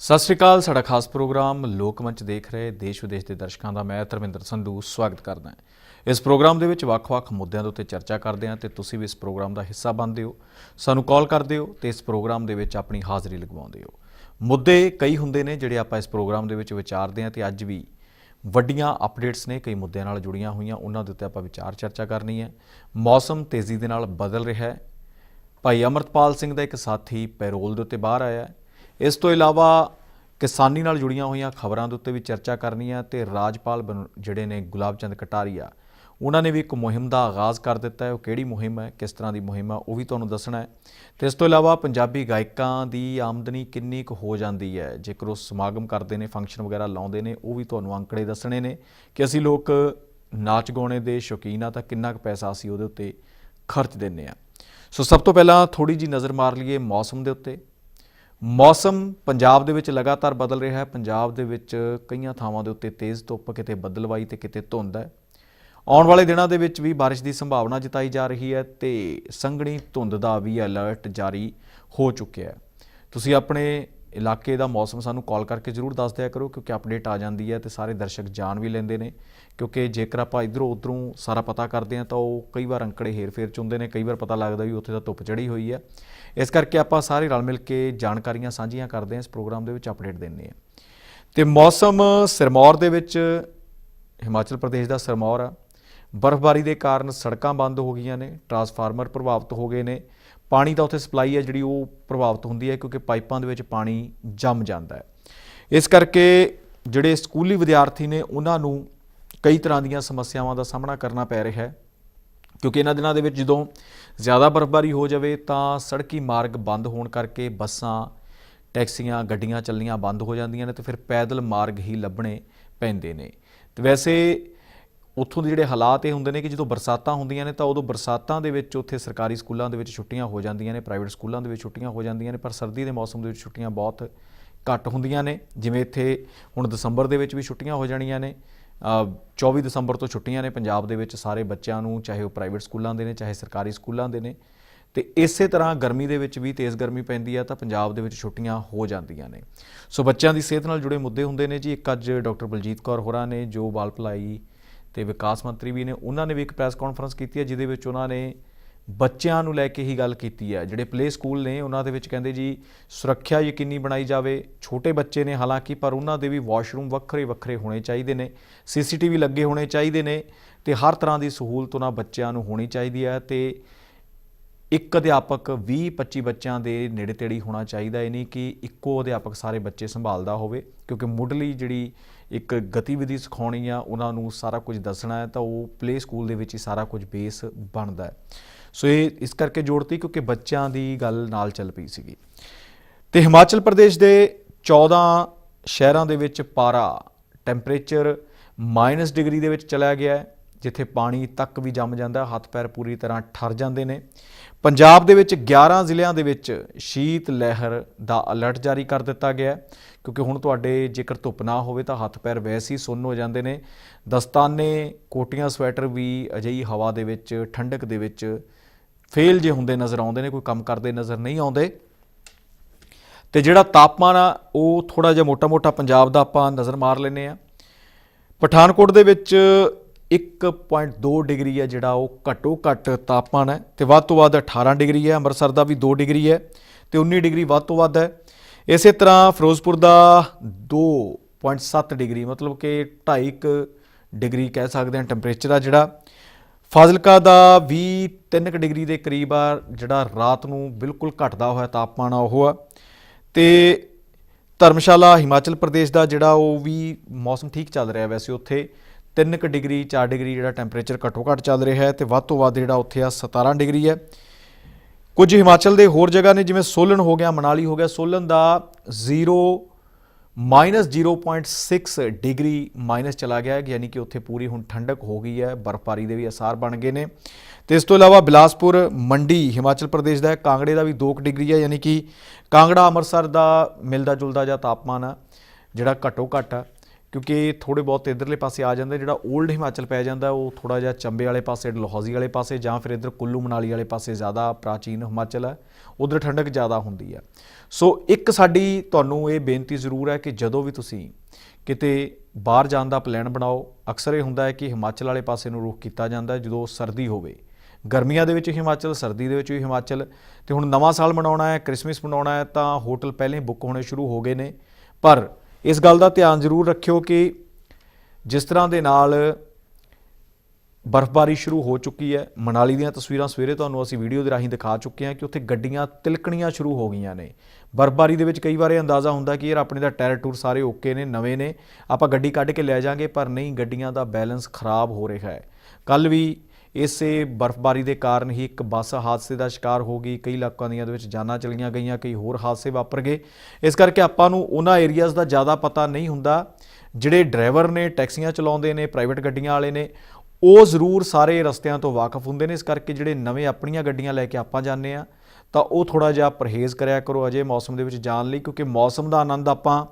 ਸਤਿ ਸ਼੍ਰੀ ਅਕਾਲ, ਸਾਡਾ ਖਾਸ ਪ੍ਰੋਗਰਾਮ ਲੋਕ ਮੰਚ ਦੇਖ ਰਹੇ, ਦੇਸ਼ ਵਿਦੇਸ਼ ਦੇ ਦਰਸ਼ਕਾਂ ਦਾ ਮੈਂ ਧਰਮਿੰਦਰ ਸੰਧੂ ਸਵਾਗਤ ਕਰਦਾ ਹਾਂ। ਇਸ ਪ੍ਰੋਗਰਾਮ ਦੇ ਵਿੱਚ ਵੱਖ-ਵੱਖ ਮੁੱਦਿਆਂ ਦੇ ਉੱਤੇ ਚਰਚਾ ਕਰਦੇ ਹਾਂ ਤੇ ਤੁਸੀਂ ਵੀ ਇਸ ਪ੍ਰੋਗਰਾਮ ਦਾ ਹਿੱਸਾ ਬਣਦੇ ਹੋ। ਸਾਨੂੰ ਕਾਲ ਕਰਦੇ ਹੋ ਤੇ ਇਸ ਪ੍ਰੋਗਰਾਮ ਦੇ ਵਿੱਚ ਆਪਣੀ ਹਾਜ਼ਰੀ ਲਗਵਾਉਂਦੇ ਹੋ। ਮੁੱਦੇ ਕਈ ਹੁੰਦੇ ਨੇ ਜਿਹੜੇ ਆਪਾਂ ਇਸ ਪ੍ਰੋਗਰਾਮ ਦੇ ਵਿੱਚ ਵਿਚਾਰਦੇ ਹਾਂ ਤੇ ਅੱਜ ਵੀ ਵੱਡੀਆਂ ਅਪਡੇਟਸ ਨੇ, ਕਈ ਮੁੱਦਿਆਂ ਨਾਲ ਜੁੜੀਆਂ ਹੋਈਆਂ, ਉਹਨਾਂ ਦੇ ਉੱਤੇ ਆਪਾਂ ਵਿਚਾਰ ਚਰਚਾ ਕਰਨੀ ਹੈ। ਮੌਸਮ ਤੇਜ਼ੀ ਦੇ ਨਾਲ ਬਦਲ ਰਿਹਾ ਹੈ। ਭਾਈ ਅਮਰਤਪਾਲ ਸਿੰਘ ਦਾ ਇੱਕ ਸਾਥੀ ਪੈਰੋਲ ਦੇ ਉੱਤੇ ਬਾਹਰ ਆਇਆ ਹੈ। ਇਸ ਤੋਂ ਇਲਾਵਾ ਕਿਸਾਨੀ ਨਾਲ ਜੁੜੀਆਂ ਹੋਈਆਂ ਖਬਰਾਂ ਦੇ ਉੱਤੇ ਵੀ ਚਰਚਾ ਕਰਨੀ ਹੈ ਤੇ ਰਾਜਪਾਲ ਬਣ- ਜਿਹੜੇ ਨੇ ਗੁਲਾਬ ਚੰਦ ਕਟਾਰੀਆ, ਉਹਨਾਂ ਨੇ ਵੀ ਇੱਕ ਮੁਹਿੰਮ ਦਾ ਆਗਾਜ਼ ਕਰ ਦਿੱਤਾ ਹੈ। ਉਹ ਕਿਹੜੀ ਮੁਹਿੰਮ ਹੈ? ਕਿਸ ਤਰ੍ਹਾਂ ਦੀ ਮੁਹਿੰਮ ਹੈ? ਉਹ ਵੀ ਤੁਹਾਨੂੰ ਦੱਸਣਾ ਹੈ। ਤੇ ਇਸ ਤੋਂ ਇਲਾਵਾ ਪੰਜਾਬੀ ਗਾਇਕਾਂ ਦੀ ਆਮਦਨੀ ਕਿੰਨੀ ਕੁ ਹੋ ਜਾਂਦੀ ਹੈ? ਜੇਕਰ ਉਹ ਸਮਾਗਮ ਕਰਦੇ ਨੇ, ਫੰਕਸ਼ਨ ਵਗੈਰਾ ਲਾਉਂਦੇ ਨੇ, ਉਹ ਵੀ ਤੁਹਾਨੂੰ ਅੰਕੜੇ ਦੱਸਣੇ ਨੇ ਕਿ ਅਸੀਂ ਲੋਕ ਨਾਚ ਗਾਉਣੇ ਦੇ ਸ਼ੌਕੀਨ ਆ ਤਾਂ ਕਿੰਨਾ ਕੁ ਪੈਸਾ ਅਸੀਂ ਉਹਦੇ ਉੱਤੇ ਖਰਚ ਦਿੰਨੇ ਆ ਸੋ ਸਭ ਤੋਂ ਪਹਿਲਾਂ ਥੋੜੀ ਜੀ ਨਜ਼ਰ ਮਾਰ ਲਈਏ ਮੌਸਮ ਦੇ ਉੱਤੇ। ਮੌਸਮ ਪੰਜਾਬ ਦੇ ਵਿੱਚ ਲਗਾਤਾਰ ਬਦਲ ਰਿਹਾ ਹੈ। ਪੰਜਾਬ ਦੇ ਵਿੱਚ ਕਈਆਂ ਥਾਵਾਂ ਦੇ ਉੱਤੇ ਤੇਜ਼ ਧੁੱਪ, ਕਿਤੇ ਬੱਦਲਵਾਈ ਤੇ ਕਿਤੇ ਧੁੰਦ ਹੈ। ਆਉਣ ਵਾਲੇ ਦਿਨਾਂ ਦੇ ਵਿੱਚ ਵੀ ਬਾਰਿਸ਼ ਦੀ ਸੰਭਾਵਨਾ ਜਤਾਈ ਜਾ ਰਹੀ ਹੈ ਤੇ ਸੰਘਣੀ ਧੁੰਦ ਦਾ ਵੀ ਅਲਰਟ ਜਾਰੀ ਹੋ ਚੁੱਕਿਆ ਹੈ। ਤੁਸੀਂ ਆਪਣੇ ਇਲਾਕੇ ਦਾ ਮੌਸਮ ਸਾਨੂੰ ਕਾਲ ਕਰਕੇ ਜ਼ਰੂਰ ਦੱਸ ਦਿਆ ਕਰੋ, ਕਿਉਂਕਿ ਅਪਡੇਟ ਆ ਜਾਂਦੀ ਹੈ ਤੇ ਸਾਰੇ ਦਰਸ਼ਕ ਜਾਣ ਵੀ ਲੈਂਦੇ ਨੇ। ਕਿਉਂਕਿ ਜੇਕਰ ਆਪਾਂ ਇਧਰੋਂ ਉਧਰੋਂ ਸਾਰਾ ਪਤਾ ਕਰਦੇ ਹਾਂ ਤਾਂ ਉਹ ਕਈ ਵਾਰ ਅੰਕੜੇ ਹੇਰ-ਫੇਰ ਚ ਹੁੰਦੇ ਨੇ, ਕਈ ਵਾਰ ਪਤਾ ਲੱਗਦਾ ਵੀ ਉੱਥੇ ਤਾਂ ਧੁੱਪ ਚੜੀ ਹੋਈ ਹੈ। ਇਸ ਕਰਕੇ ਆਪਾਂ ਸਾਰੇ ਰਲ ਮਿਲ ਕੇ ਜਾਣਕਾਰੀਆਂ ਸਾਂਝੀਆਂ ਕਰਦੇ ਹਾਂ ਇਸ ਪ੍ਰੋਗਰਾਮ ਦੇ ਵਿੱਚ ਅਪਡੇਟ ਦਿੰਦੇ ਹਾਂ। ਤੇ ਮੌਸਮ ਸਿਰਮੌਰ ਦੇ ਵਿੱਚ, ਹਿਮਾਚਲ ਪ੍ਰਦੇਸ਼ ਦਾ ਸਿਰਮੌਰ ਆ। ਬਰਫ਼ਬਾਰੀ ਦੇ ਕਾਰਨ ਸੜਕਾਂ ਬੰਦ ਹੋ ਗਈਆਂ ਨੇ, ਟਰਾਂਸਫਾਰਮਰ ਪ੍ਰਭਾਵਿਤ ਹੋ ਗਏ ਨੇ। ਪਾਣੀ ਦਾ ਉੱਥੇ ਸਪਲਾਈ ਹੈ ਜਿਹੜੀ ਉਹ ਪ੍ਰਭਾਵਿਤ ਹੁੰਦੀ ਹੈ ਕਿਉਂਕਿ ਪਾਈਪਾਂ ਦੇ ਵਿੱਚ ਪਾਣੀ ਜੰਮ ਜਾਂਦਾ ਹੈ। ਇਸ ਕਰਕੇ ਜਿਹੜੇ ਸਕੂਲੀ ਵਿਦਿਆਰਥੀ ਨੇ ਉਹਨਾਂ ਨੂੰ ਕਈ ਤਰ੍ਹਾਂ ਦੀਆਂ ਸਮੱਸਿਆਵਾਂ ਦਾ ਸਾਹਮਣਾ ਕਰਨਾ ਪੈ ਰਿਹਾ ਹੈ। ਕਿਉਂਕਿ ਇਹਨਾਂ ਦਿਨਾਂ ਦੇ ਵਿੱਚ ਜਦੋਂ ਜ਼ਿਆਦਾ ਬਰਫ਼ਬਾਰੀ ਹੋ ਜਾਵੇ ਤਾਂ ਸੜਕੀ ਮਾਰਗ ਬੰਦ ਹੋਣ ਕਰਕੇ ਬੱਸਾਂ, ਟੈਕਸੀਆਂ, ਗੱਡੀਆਂ ਚੱਲਣੀਆਂ ਬੰਦ ਹੋ ਜਾਂਦੀਆਂ ਨੇ ਤੇ ਫਿਰ ਪੈਦਲ ਮਾਰਗ ਹੀ ਲੱਭਣੇ ਪੈਂਦੇ ਨੇ। ਤੇ ਵੈਸੇ ਉੱਥੋਂ ਦੇ ਜਿਹੜੇ ਹਾਲਾਤ ਇਹ ਹੁੰਦੇ ਨੇ ਕਿ ਜਦੋਂ ਬਰਸਾਤਾਂ ਹੁੰਦੀਆਂ ਨੇ ਤਾਂ ਉਦੋਂ ਬਰਸਾਤਾਂ ਦੇ ਵਿੱਚ ਉੱਥੇ ਸਰਕਾਰੀ ਸਕੂਲਾਂ ਦੇ ਵਿੱਚ ਛੁੱਟੀਆਂ ਹੋ ਜਾਂਦੀਆਂ ਨੇ, ਪ੍ਰਾਈਵੇਟ ਸਕੂਲਾਂ ਦੇ ਵਿੱਚ ਛੁੱਟੀਆਂ ਹੋ ਜਾਂਦੀਆਂ ਨੇ, ਪਰ ਸਰਦੀ ਦੇ ਮੌਸਮ ਦੇ ਵਿੱਚ ਛੁੱਟੀਆਂ ਬਹੁਤ ਘੱਟ ਹੁੰਦੀਆਂ ਨੇ। ਜਿਵੇਂ ਇੱਥੇ ਹੁਣ ਦਸੰਬਰ ਦੇ ਵਿੱਚ ਵੀ ਛੁੱਟੀਆਂ ਹੋ ਜਾਣੀਆਂ ਨੇ 24 ਦਸੰਬਰ ਤੋਂ ਛੁੱਟੀਆਂ ਨੇ ਪੰਜਾਬ ਦੇ ਵਿੱਚ ਸਾਰੇ ਬੱਚਿਆਂ ਨੂੰ, ਚਾਹੇ ਉਹ ਪ੍ਰਾਈਵੇਟ ਸਕੂਲਾਂ ਦੇ ਨੇ, ਚਾਹੇ ਸਰਕਾਰੀ ਸਕੂਲਾਂ ਦੇ ਨੇ। ਤੇ ਇਸੇ ਤਰ੍ਹਾਂ ਗਰਮੀ ਦੇ ਵਿੱਚ ਵੀ ਤੇਜ਼ ਗਰਮੀ ਪੈਂਦੀ ਆ ਤਾਂ ਪੰਜਾਬ ਦੇ ਵਿੱਚ ਛੁੱਟੀਆਂ ਹੋ ਜਾਂਦੀਆਂ ਨੇ। ਸੋ ਬੱਚਿਆਂ ਦੀ ਸਿਹਤ ਨਾਲ ਜੁੜੇ ਮੁੱਦੇ ਹੁੰਦੇ ਨੇ ਜੀ। ਇੱਕ ਅੱਜ ਡਾਕਟਰ ਬਲਜੀਤ ਕੌਰ ਹੋਰਾਂ ਨੇ, ਜੋ ਬਾਲ ਭਲਾਈ ਤੇ ਵਿਕਾਸ ਮੰਤਰੀ ਵੀ ਨੇ, ਉਹਨਾਂ ਨੇ ਵੀ ਇੱਕ ਪ੍ਰੈਸ ਕਾਨਫਰੰਸ ਕੀਤੀ ਹੈ ਜਿਹਦੇ ਵਿੱਚ ਉਹਨਾਂ ਨੇ ਬੱਚਿਆਂ ਨੂੰ ਲੈ ਕੇ ਹੀ ਗੱਲ ਕੀਤੀ ਹੈ। ਜਿਹੜੇ ਪਲੇ ਸਕੂਲ ਨੇ, ਉਹਨਾਂ ਦੇ ਵਿੱਚ ਕਹਿੰਦੇ ਜੀ, ਸੁਰੱਖਿਆ ਯਕੀਨੀ ਬਣਾਈ ਜਾਵੇ। ਛੋਟੇ ਬੱਚੇ ਨੇ ਹਾਲਾਂਕਿ, ਪਰ ਉਹਨਾਂ ਦੇ ਵੀ ਵਾਸ਼ਰੂਮ ਵੱਖਰੇ ਵੱਖਰੇ ਹੋਣੇ ਚਾਹੀਦੇ ਨੇ। ਸੀਸੀਟੀਵੀ ਲੱਗੇ ਹੋਣੇ ਚਾਹੀਦੇ ਨੇ ਤੇ ਹਰ ਤਰ੍ਹਾਂ ਦੀ ਸਹੂਲਤ ਉਹਨਾਂ ਬੱਚਿਆਂ ਨੂੰ ਹੋਣੀ ਚਾਹੀਦੀ ਹੈ ਤੇ ਇੱਕ ਅਧਿਆਪਕ 20-25 ਬੱਚਿਆਂ ਦੇ ਨੇੜੇ ਤੇੜੀ ਹੋਣਾ ਚਾਹੀਦਾ। ਇਹ ਨਹੀਂ ਕਿ ਇੱਕੋ ਅਧਿਆਪਕ ਸਾਰੇ ਬੱਚੇ ਸੰਭਾਲਦਾ ਹੋਵੇ, ਕਿਉਂਕਿ ਮੁੱਢਲੀ ਜਿਹੜੀ ਇੱਕ ਗਤੀਵਿਧੀ ਸਿਖਾਉਣੀ ਆ, ਉਹਨਾਂ ਨੂੰ ਸਾਰਾ ਕੁਝ ਦੱਸਣਾ ਹੈ, ਤਾਂ ਉਹ ਪਲੇ ਸਕੂਲ ਦੇ ਵਿੱਚ ਹੀ ਸਾਰਾ ਕੁਝ ਬੇਸ ਬਣਦਾ ਹੈ। ਸੋ ਇਹ ਇਸ ਕਰਕੇ ਜੋੜਤੀ ਕਿਉਂਕਿ ਬੱਚਿਆਂ ਦੀ ਗੱਲ ਨਾਲ ਚੱਲ ਪਈ ਸੀਗੀ। ਤੇ ਹਿਮਾਚਲ ਪ੍ਰਦੇਸ਼ ਦੇ 14 ਸ਼ਹਿਰਾਂ ਦੇ ਵਿੱਚ ਪਾਰਾ ਟੈਂਪਰੇਚਰ ਮਾਈਨਸ ਡਿਗਰੀ ਦੇ ਵਿੱਚ ਚਲਾ ਗਿਆ ਹੈ, ਜਿੱਥੇ ਪਾਣੀ ਤੱਕ ਵੀ ਜੰਮ ਜਾਂਦਾ, ਹੱਥ ਪੈਰ ਪੂਰੀ ਤਰ੍ਹਾਂ ਠਰ ਜਾਂਦੇ ਨੇ। ਪੰਜਾਬ ਦੇ ਵਿੱਚ 11 ਜ਼ਿਲ੍ਹਿਆਂ ਦੇ ਵਿੱਚ ਸ਼ੀਤ ਲਹਿਰ ਦਾ ਅਲਰਟ ਜਾਰੀ ਕਰ ਦਿੱਤਾ ਗਿਆ ਹੈ, ਕਿਉਂਕਿ ਹੁਣ ਤੁਹਾਡੇ ਜੇਕਰ ਧੁੱਪ ਨਾ ਹੋਵੇ ਤਾਂ ਹੱਥ ਪੈਰ ਵੈਸੇ ਹੀ ਸੁੰਨ ਹੋ ਜਾਂਦੇ ਨੇ। ਦਸਤਾਨੇ, ਕੋਟੀਆਂ, ਸਵੈਟਰ ਵੀ ਅਜਿਹੀ ਹਵਾ ਦੇ ਵਿੱਚ, ਠੰਡਕ ਦੇ ਵਿੱਚ ਫੇਲ ਜੇ ਹੁੰਦੇ, ਨਜ਼ਰ ਆਉਂਦੇ ਨੇ, ਕੋਈ ਕੰਮ ਕਰਦੇ, ਨਜ਼ਰ ਨਹੀਂ ਆਉਂਦੇ। ਤੇ ਜਿਹੜਾ ਤਾਪਮਾਨ ਆ, ਉਹ ਥੋੜਾ ਜਿਹਾ ਮੋਟਾ-ਮੋਟਾ ਪੰਜਾਬ ਦਾ ਆਪਾਂ ਨਜ਼ਰ ਮਾਰ ਲੈਨੇ ਆ ਪਠਾਨਕੋਟ ਦੇ ਵਿੱਚ 1.2 ਡਿਗਰੀ ਹੈ ਜਿਹੜਾ ਉਹ ਘੱਟੋ ਘੱਟ ਤਾਪਮਾਨ ਹੈ ਤੇ ਵੱਧ ਤੋਂ ਵੱਧ 18 ਡਿਗਰੀ ਹੈ। ਅੰਮ੍ਰਿਤਸਰ ਦਾ ਵੀ 2 ਡਿਗਰੀ ਹੈ ਤੇ 19 ਡਿਗਰੀ ਵੱਧ ਤੋਂ ਵੱਧ ਹੈ। ਇਸੇ ਤਰ੍ਹਾਂ ਫਿਰੋਜ਼ਪੁਰ ਦਾ 2.7 ਡਿਗਰੀ, ਮਤਲਬ ਕਿ 2.5 ਡਿਗਰੀ ਕਹਿ ਸਕਦੇ ਹਾਂ ਟੈਂਪਰੇਚਰ ਆ ਜਿਹੜਾ। ਫਾਜ਼ਿਲਕਾ ਦਾ ਵੀ 3 ਡਿਗਰੀ ਦੇ ਕਰੀਬ ਆ, ਜਿਹੜਾ ਰਾਤ ਨੂੰ ਬਿਲਕੁਲ ਘਟਦਾ ਹੋਇਆ ਤਾਪਮਾਨ ਆ ਉਹ ਆ। ਤੇ ਧਰਮਸ਼ਾਲਾ ਹਿਮਾਚਲ ਪ੍ਰਦੇਸ਼ ਦਾ ਜਿਹੜਾ ਉਹ ਵੀ ਮੌਸਮ ਠੀਕ ਚੱਲ ਰਿਹਾ ਵੈਸੇ ਉੱਥੇ 3 ਕੁ ਡਿਗਰੀ 4 ਡਿਗਰੀ ਜਿਹੜਾ ਟੈਂਪਰੇਚਰ ਘੱਟੋ ਘੱਟ ਚੱਲ ਰਿਹਾ ਹੈ ਤੇ ਵੱਧ ਤੋਂ ਵੱਧ ਜਿਹੜਾ ਉੱਥੇ ਆ 17 ਡਿਗਰੀ ਹੈ। ਕੁਝ ਹਿਮਾਚਲ ਦੇ ਹੋਰ ਜਗ੍ਹਾ ਨੇ ਜਿਵੇਂ ਸੋਲਨ ਹੋ ਗਿਆ, ਮਨਾਲੀ ਹੋ ਗਿਆ, ਸੋਲਨ ਦਾ 0 ਮਾਈਨਸ 0.6 ਡਿਗਰੀ ਮਾਈਨਸ ਚਲਾ ਗਿਆ ਹੈ, ਯਾਨੀ ਕਿ ਉੱਥੇ ਪੂਰੀ ਹੁਣ ਠੰਡਕ ਹੋ ਗਈ ਹੈ, ਬਰਫ਼ਬਾਰੀ ਦੇ ਵੀ ਅਸਾਰ ਬਣ ਗਏ ਨੇ। ਤੇ ਇਸ ਤੋਂ ਇਲਾਵਾ ਬਿਲਾਸਪੁਰ, ਮੰਡੀ, ਹਿਮਾਚਲ ਪ੍ਰਦੇਸ਼ ਦਾ ਹੈ ਕਾਂਗੜੇ ਦਾ ਵੀ 2 ਡਿਗਰੀ ਹੈ, ਯਾਨੀ ਕਿ ਕਾਂਗੜਾ, ਅੰਮ੍ਰਿਤਸਰ ਦਾ ਮਿਲਦਾ ਜੁਲਦਾ ਜਿਹਾ ਤਾਪਮਾਨ ਆ, ਜਿਹੜਾ ਘੱਟੋ ਘੱਟ ਆ, ਕਿਉਂਕਿ ਥੋੜੇ ਬਹੁਤ ਇਧਰਲੇ ਪਾਸੇ ਆ ਜਾਂਦਾ, ਜਿਹੜਾ 올ਡ ਹਿਮਾਚਲ ਪੈ ਜਾਂਦਾ, ਉਹ ਥੋੜਾ ਜਿਹਾ ਚੰਬੇ ਵਾਲੇ ਪਾਸੇ, ਡਲਹੌਜ਼ੀ ਵਾਲੇ ਪਾਸੇ ਜਾਂ ਫਿਰ ਇਧਰ ਕੁੱਲੂ ਮਨਾਲੀ ਵਾਲੇ ਪਾਸੇ ਜ਼ਿਆਦਾ ਪ੍ਰਾਚੀਨ ਹਿਮਾਚਲ ਹੈ ਉਧਰ ਠੰਡਕ ਜ਼ਿਆਦਾ ਹੁੰਦੀ ਹੈ ਸੋ ਇੱਕ ਸਾਡੀ ਤੁਹਾਨੂੰ ਇਹ ਬੇਨਤੀ ਜ਼ਰੂਰ ਹੈ ਕਿ ਜਦੋਂ ਵੀ ਤੁਸੀਂ ਕਿਤੇ ਬਾਹਰ ਜਾਣ ਦਾ ਪਲਾਨ ਬਣਾਓ, ਅਕਸਰ ਇਹ ਹੁੰਦਾ ਹੈ ਕਿ ਹਿਮਾਚਲ ਵਾਲੇ ਪਾਸੇ ਨੂੰ ਰੁਖ ਕੀਤਾ ਜਾਂਦਾ ਜਦੋਂ ਸਰਦੀ ਹੋਵੇ। ਗਰਮੀਆਂ ਦੇ ਵਿੱਚ ਹਿਮਾਚਲ, ਸਰਦੀ ਦੇ ਵਿੱਚ ਵੀ ਹਿਮਾਚਲ। ਤੇ ਹੁਣ ਨਵਾਂ ਸਾਲ ਮਨਾਉਣਾ ਹੈ, ਕ੍ਰਿਸਮਸ ਮਨਾਉਣਾ ਹੈ, ਤਾਂ ਹੋਟਲ ਪਹਿਲੇ ਬੁੱਕ ਹੋਣੇ ਸ਼ੁਰੂ ਹੋ ਗਏ ਨੇ। ਪਰ ਇਸ ਗੱਲ ਦਾ ਧਿਆਨ ਜ਼ਰੂਰ ਰੱਖਿਓ ਕਿ ਜਿਸ ਤਰ੍ਹਾਂ ਦੇ ਨਾਲ ਬਰਫ਼ਬਾਰੀ ਸ਼ੁਰੂ ਹੋ ਚੁੱਕੀ ਹੈ, ਮਨਾਲੀ ਦੀਆਂ ਤਸਵੀਰਾਂ ਸਵੇਰੇ ਤੁਹਾਨੂੰ ਅਸੀਂ ਵੀਡੀਓ ਦੇ ਰਾਹੀਂ ਦਿਖਾ ਚੁੱਕੇ ਹਾਂ ਕਿ ਉੱਥੇ ਗੱਡੀਆਂ ਤਿਲਕਣੀਆਂ ਸ਼ੁਰੂ ਹੋ ਗਈਆਂ ਨੇ। ਬਰਫ਼ਬਾਰੀ ਦੇ ਵਿੱਚ ਕਈ ਵਾਰ ਇਹ ਅੰਦਾਜ਼ਾ ਹੁੰਦਾ ਕਿ ਯਾਰ ਆਪਣੇ ਦਾ ਟਾਇਰ ਟੂਰ ਸਾਰੇ ਓਕੇ ਨੇ, ਨਵੇਂ ਨੇ, ਆਪਾਂ ਗੱਡੀ ਕੱਢ ਕੇ ਲੈ ਜਾਾਂਗੇ, ਪਰ ਨਹੀਂ, ਗੱਡੀਆਂ ਦਾ ਬੈਲੈਂਸ ਖਰਾਬ ਹੋ ਰਿਹਾ ਹੈ। ਕੱਲ ਵੀ ਇਸੇ ਬਰਫ਼ਬਾਰੀ ਦੇ ਕਾਰਨ ਹੀ ਇੱਕ ਬੱਸ ਹਾਦਸੇ ਦਾ ਸ਼ਿਕਾਰ ਹੋ ਗਈ। ਕਈ ਲੋਕਾਂ ਦੀਆਂ ਦੇ ਵਿੱਚ ਜਾਨਾਂ ਚਲੀਆਂ ਗਈਆਂ, ਕਈ ਹੋਰ ਹਾਦਸੇ ਵਾਪਰ ਗਏ। ਇਸ ਕਰਕੇ ਆਪਾਂ ਨੂੰ ਉਹਨਾਂ ਏਰੀਆਜ਼ ਦਾ ਜ਼ਿਆਦਾ ਪਤਾ ਨਹੀਂ ਹੁੰਦਾ। ਜਿਹੜੇ ਡਰਾਈਵਰ ਨੇ, ਟੈਕਸੀਆਂ ਚਲਾਉਂਦੇ ਨੇ ਪ੍ਰਾਈਵੇਟ ਗੱਡੀਆਂ ਵਾਲੇ ਨੇ, ਉਹ ਜ਼ਰੂਰ ਸਾਰੇ ਰਸਤਿਆਂ ਤੋਂ ਵਾਕਿਫ ਹੁੰਦੇ ਨੇ। ਇਸ ਕਰਕੇ ਜਿਹੜੇ ਨਵੇਂ ਆਪਣੀਆਂ ਗੱਡੀਆਂ ਲੈ ਕੇ ਆਪਾਂ ਜਾਂਦੇ ਆ ਤਾਂ ਉਹ ਥੋੜਾ ਜਿਹਾ ਪਰਹੇਜ਼ ਕਰਿਆ ਕਰੋ। ਅਜੇ ਮੌਸਮ ਦੇ ਵਿੱਚ ਜਾਣ ਲਈ, ਕਿਉਂਕਿ ਮੌਸਮ ਦਾ ਆਨੰਦ ਆਪਾਂ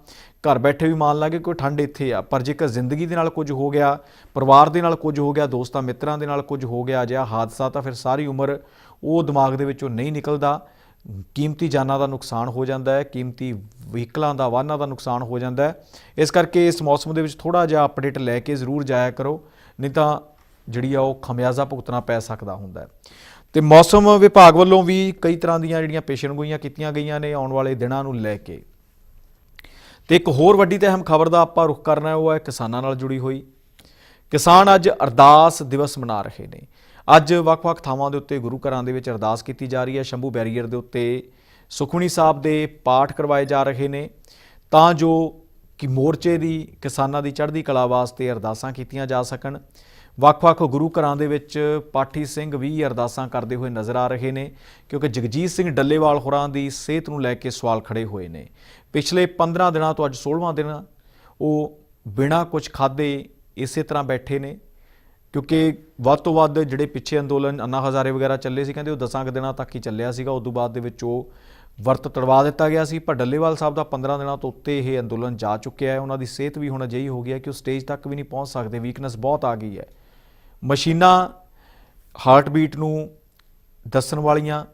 ਘਰ ਬੈਠੇ ਵੀ ਮਾਣ ਲਾਂਗੇ, ਕੋਈ ਠੰਡ ਇੱਥੇ ਆ। ਪਰ ਜੇਕਰ ਜ਼ਿੰਦਗੀ ਦੇ ਨਾਲ ਕੁਝ ਹੋ ਗਿਆ, ਪਰਿਵਾਰ ਦੇ ਨਾਲ ਕੁਝ ਹੋ ਗਿਆ, ਦੋਸਤਾਂ ਮਿੱਤਰਾਂ ਦੇ ਨਾਲ ਕੁਝ ਹੋ ਗਿਆ ਜਿਹਾ ਹਾਦਸਾ, ਤਾਂ ਫਿਰ ਸਾਰੀ ਉਮਰ ਉਹ ਦਿਮਾਗ ਦੇ ਵਿੱਚੋਂ ਨਹੀਂ ਨਿਕਲਦਾ। ਕੀਮਤੀ ਜਾਨਾਂ ਦਾ ਨੁਕਸਾਨ ਹੋ ਜਾਂਦਾ ਹੈ, ਕੀਮਤੀ ਵਹੀਕਲਾਂ ਦਾ, ਵਾਹਨਾਂ ਦਾ ਨੁਕਸਾਨ ਹੋ ਜਾਂਦਾ ਹੈ। ਇਸ ਕਰਕੇ ਇਸ ਮੌਸਮ ਦੇ ਵਿੱਚ ਥੋੜਾ ਜਿਹਾ ਅਪਡੇਟ ਲੈ ਕੇ ਜ਼ਰੂਰ ਜਾਇਆ ਕਰੋ, ਨਹੀਂ ਤਾਂ ਜਿਹੜੀ ਆ ਉਹ ਖਮਿਆਜ਼ਾ ਭੁਗਤਣਾ ਪੈ ਸਕਦਾ ਹੁੰਦਾ ਹੈ। ਤੇ ਮੌਸਮ ਵਿਭਾਗ ਵੱਲੋਂ ਵੀ ਕਈ ਤਰ੍ਹਾਂ ਦੀਆਂ ਜਿਹੜੀਆਂ ਪੇਸ਼ਨਗੋਈਆਂ ਕੀਤੀਆਂ ਗਈਆਂ ਨੇ ਆਉਣ ਵਾਲੇ ਦਿਨਾਂ ਨੂੰ ਲੈ ਕੇ। ਤੇ ਇੱਕ ਹੋਰ ਵੱਡੀ ਤੇ ਅਹਿਮ ਖਬਰ ਦਾ ਆਪਾਂ ਰੁਖ ਕਰਨਾ ਹੈ, ਉਹ ਹੈ ਕਿਸਾਨਾਂ ਨਾਲ ਜੁੜੀ ਹੋਈ। ਕਿਸਾਨ ਅੱਜ ਅਰਦਾਸ ਦਿਵਸ ਮਨਾ ਰਹੇ ਨੇ। ਅੱਜ ਵੱਖ-ਵੱਖ ਥਾਵਾਂ ਦੇ ਉੱਤੇ ਗੁਰੂ ਘਰਾਂ ਦੇ ਵਿੱਚ ਅਰਦਾਸ ਕੀਤੀ ਜਾ ਰਹੀ ਹੈ। ਸ਼ੰਭੂ ਬੈਰੀਅਰ ਦੇ ਉੱਤੇ ਸੁਖਮਣੀ ਸਾਹਿਬ ਦੇ ਪਾਠ ਕਰਵਾਏ ਜਾ ਰਹੇ ਨੇ। ਤਾਂ ਜੋ ਕਿ ਮੋਰਚੇ ਦੀ, ਕਿਸਾਨਾਂ ਦੀ ਚੜ੍ਹਦੀ ਕਲਾ ਵਾਸਤੇ ਅਰਦਾਸਾਂ ਕੀਤੀਆਂ ਜਾ ਸਕਣ। ਵੱਖ-ਵੱਖ ਗੁਰੂ ਘਰਾਂ ਦੇ ਵਿੱਚ ਪਾਠੀ ਸਿੰਘ ਵੀ ਅਰਦਾਸਾਂ ਕਰਦੇ ਹੋਏ ਨਜ਼ਰ ਆ ਰਹੇ ਨੇ, ਕਿਉਂਕਿ ਜਗਜੀਤ ਸਿੰਘ ਡੱਲੇਵਾਲ ਹੋਰਾਂ ਦੀ ਸਿਹਤ ਨੂੰ ਲੈ ਕੇ ਸਵਾਲ ਖੜੇ ਹੋਏ ਨੇ। ਪਿਛਲੇ 15 ਦਿਨਾਂ ਤੋਂ ਅੱਜ 16ਵਾਂ ਦਿਨ ਉਹ ਬਿਨਾਂ ਕੁਝ ਖਾਦੇ ਇਸੇ ਤਰ੍ਹਾਂ ਬੈਠੇ ਨੇ, ਕਿਉਂਕਿ ਵੱਧ ਤੋਂ ਵੱਧ ਜਿਹੜੇ ਪਿੱਛੇ ਅੰਦੋਲਨ ਅੰਨਾ ਹਜ਼ਾਰੇ ਵਗੈਰਾ ਚੱਲੇ ਸੀ, ਕਹਿੰਦੇ ਉਹ ਦਸਾਂ ਕੁ ਦਿਨਾਂ ਤੱਕ ਹੀ ਚੱਲਿਆ ਸੀਗਾ। ਉਸ ਤੋਂ ਬਾਅਦ ਦੇ ਵਿੱਚ ਉਹ ਵਰਤ ਤੜਵਾ ਦਿੱਤਾ ਗਿਆ ਸੀ, ਪਰ ਡੱਲੇਵਾਲ ਸਾਹਿਬ ਦਾ 15 ਦਿਨਾਂ ਤੋਂ ਉੱਤੇ ਇਹ ਅੰਦੋਲਨ ਜਾ ਚੁੱਕਿਆ ਹੈ। ਉਹਨਾਂ ਦੀ ਸਿਹਤ ਵੀ ਹੁਣ ਅਜਿਹੀ ਹੋ ਗਈ ਹੈ ਕਿ ਉਹ ਸਟੇਜ ਤੱਕ ਵੀ ਨਹੀਂ ਪਹੁੰਚ ਸਕਦੇ ਵੀਕਨੈਸ ਬਹੁਤ ਆ ਗਈ ਹੈ। ਮਸ਼ੀਨਾਂ ਹਾਰਟ ਬੀਟ ਨੂੰ ਦੱਸਣ ਵਾਲੀਆਂ,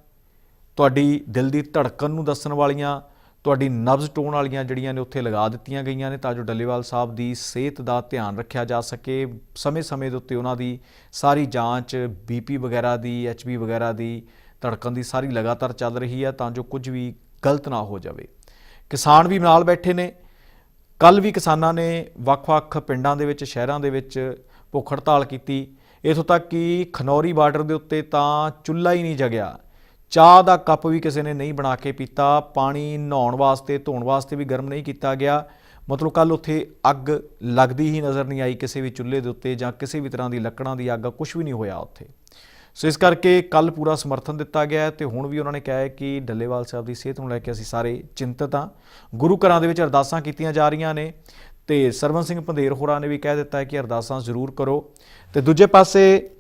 ਤੁਹਾਡੀ ਦਿਲ ਦੀ ਧੜਕਣ ਨੂੰ ਦੱਸਣ ਵਾਲੀਆਂ, ਤੁਹਾਡੀ ਨਬਜ਼ ਟੋਨ ਵਾਲੀਆਂ ਜਿਹੜੀਆਂ ਨੇ ਉੱਥੇ ਲਗਾ ਦਿੱਤੀਆਂ ਗਈਆਂ ਨੇ ਤਾਂ ਜੋ ਡੱਲੇਵਾਲ ਸਾਹਿਬ ਦੀ ਸਿਹਤ ਦਾ ਧਿਆਨ ਰੱਖਿਆ ਜਾ ਸਕੇ। ਸਮੇਂ-ਸਮੇਂ ਦੇ ਉੱਤੇ ਉਹਨਾਂ ਦੀ ਸਾਰੀ ਜਾਂਚ ਬੀਪੀ ਵਗੈਰਾ ਦੀ ਐਚਬੀ ਵਗੈਰਾ ਦੀ ਧੜਕਣ ਦੀ ਸਾਰੀ ਲਗਾਤਾਰ ਚੱਲ ਰਹੀ ਹੈ ਤਾਂ ਜੋ ਕੁਝ ਵੀ ਗਲਤ ਨਾ ਹੋ ਜਾਵੇ। ਕਿਸਾਨ ਵੀ ਨਾਲ ਬੈਠੇ ਨੇ। ਕੱਲ ਵੀ ਕਿਸਾਨਾਂ ਨੇ ਵੱਖ-ਵੱਖ ਪਿੰਡਾਂ ਦੇ ਵਿੱਚ, ਸ਼ਹਿਰਾਂ ਦੇ ਵਿੱਚ ਭੁੱਖ ਹੜਤਾਲ ਕੀਤੀ। ਇਥੋਂ ਤੱਕ ਕਿ ਖਨੌਰੀ ਬਾਰਡਰ ਦੇ ਉੱਤੇ ਤਾਂ ਚੁੱਲ੍ਹਾ ਹੀ ਨਹੀਂ ਜਗਿਆ। ਚਾਹ ਦਾ ਕੱਪ ਵੀ ਕਿਸੇ ਨੇ ਨਹੀਂ ਬਣਾ ਕੇ ਪੀਤਾ। ਪਾਣੀ ਨਹਾਉਣ ਵਾਸਤੇ, ਧੋਣ ਵਾਸਤੇ ਵੀ ਗਰਮ ਨਹੀਂ ਕੀਤਾ ਗਿਆ। ਮਤਲਬ ਕੱਲ ਉੱਥੇ ਅੱਗ ਲੱਗਦੀ ਹੀ ਨਜ਼ਰ ਨਹੀਂ ਆਈ ਕਿਸੇ ਵੀ ਚੁੱਲ੍ਹੇ ਦੇ ਉੱਤੇ ਜਾਂ ਕਿਸੇ ਵੀ ਤਰ੍ਹਾਂ ਦੀ ਲੱਕੜਾਂ ਦੀ ਅੱਗ ਕੁਝ ਵੀ ਨਹੀਂ ਹੋਇਆ ਉੱਥੇ। ਸੋ ਇਸ ਕਰਕੇ ਕੱਲ ਪੂਰਾ ਸਮਰਥਨ ਦਿੱਤਾ ਗਿਆ ਹੈ ਤੇ ਹੁਣ ਵੀ ਉਹਨਾਂ ਨੇ ਕਿਹਾ ਹੈ ਕਿ ਡੱਲੇਵਾਲ ਸਾਹਿਬ ਦੀ ਸਿਹਤ ਨੂੰ ਲੈ ਕੇ ਅਸੀਂ ਸਾਰੇ ਚਿੰਤਤ ਹਾਂ। ਗੁਰੂ ਘਰਾਂ ਦੇ ਵਿੱਚ ਅਰਦਾਸਾਂ ਕੀਤੀਆਂ ਜਾ ਰਹੀਆਂ ਨੇ। ਤੇ ਸਰਵਨ ਸਿੰਘ ਪੰਧੇਰ ਹੋਰਾਂ ਨੇ ਵੀ ਕਹਿ ਦਿੱਤਾ ਹੈ ਕਿ ਅਰਦਾਸਾਂ ਜ਼ਰੂਰ ਕਰੋ। ਤੇ ਦੂਜੇ ਪਾਸੇ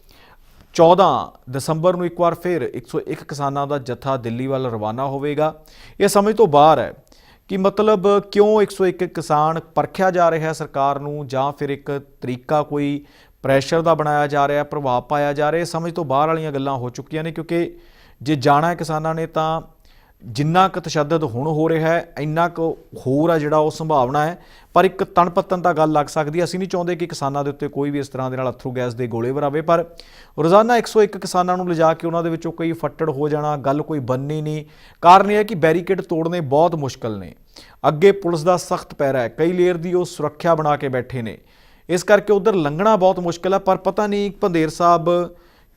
14 ਦਸੰਬਰ ਨੂੰ ਇੱਕ ਵਾਰ ਫਿਰ 101 ਕਿਸਾਨਾਂ ਦਾ ਜਥਾ ਦਿੱਲੀ ਵੱਲ ਰਵਾਨਾ ਹੋਵੇਗਾ। ਇਹ ਸਮਝ ਤੋਂ ਬਾਹਰ ਹੈ ਕਿ ਮਤਲਬ ਕਿਉਂ 101 ਕਿਸਾਨ ਪਰਖਿਆ ਜਾ ਰਿਹਾ ਹੈ ਸਰਕਾਰ ਨੂੰ ਜਾਂ ਫਿਰ ਇੱਕ ਤਰੀਕਾ ਕੋਈ ਪ੍ਰੈਸ਼ਰ ਦਾ ਬਣਾਇਆ ਜਾ ਰਿਹਾ, ਪ੍ਰਭਾਵ ਪਾਇਆ ਜਾ ਰਿਹਾ ਸਮਝ ਤੋਂ ਬਾਹਰ ਵਾਲੀਆਂ ਗੱਲਾਂ ਹੋ ਚੁੱਕੀਆਂ ਨੇ ਕਿਉਂਕਿ ਜੇ ਜਾਣਾ ਹੈ ਕਿਸਾਨਾਂ ਨੇ ਤਾਂ ਜਿੰਨਾ ਕੁ ਤਸ਼ੱਦਦ ਹੁਣ ਹੋ ਰਿਹਾ ਹੈ, ਇੰਨਾ ਕੁ ਹੋਰ ਆ ਜਿਹੜਾ ਉਹ ਸੰਭਾਵਨਾ ਹੈ। ਪਰ ਇੱਕ ਤਣਪਤਨ ਤਾਂ ਗੱਲ ਲੱਗ ਸਕਦੀ ਹੈ। ਅਸੀਂ ਨਹੀਂ ਚਾਹੁੰਦੇ ਕਿ ਕਿਸਾਨਾਂ ਦੇ ਉੱਤੇ ਕੋਈ ਵੀ ਇਸ ਤਰ੍ਹਾਂ ਦੇ ਨਾਲ ਅਥਰੂ ਗੈਸ ਦੇ ਗੋਲੇ ਵਰਾਵੇ, ਪਰ ਰੋਜ਼ਾਨਾ 101 ਕਿਸਾਨਾਂ ਨੂੰ ਲਿਜਾ ਕੇ ਉਹਨਾਂ ਦੇ ਵਿੱਚੋਂ ਕਈ ਫੱਟੜ ਹੋ ਜਾਣਾ, ਗੱਲ ਕੋਈ ਬੰਨੀ ਨਹੀਂ। ਕਾਰਨ ਇਹ ਹੈ ਕਿ ਬੈਰੀਕੇਡ ਤੋੜਨੇ ਬਹੁਤ ਮੁਸ਼ਕਲ ਨੇ। ਅੱਗੇ ਪੁਲਿਸ ਦਾ ਸਖਤ ਪੈਰਾ ਹੈ। ਕਈ ਲੇਅਰ ਦੀ ਉਹ ਸੁਰੱਖਿਆ ਬਣਾ ਕੇ ਬੈਠੇ ਨੇ। ਇਸ ਕਰਕੇ ਉਧਰ ਲੰਘਣਾ ਬਹੁਤ ਮੁਸ਼ਕਲ ਹੈ, ਪਰ ਪਤਾ ਨਹੀਂ ਭੰਦੇਰ ਸਾਹਿਬ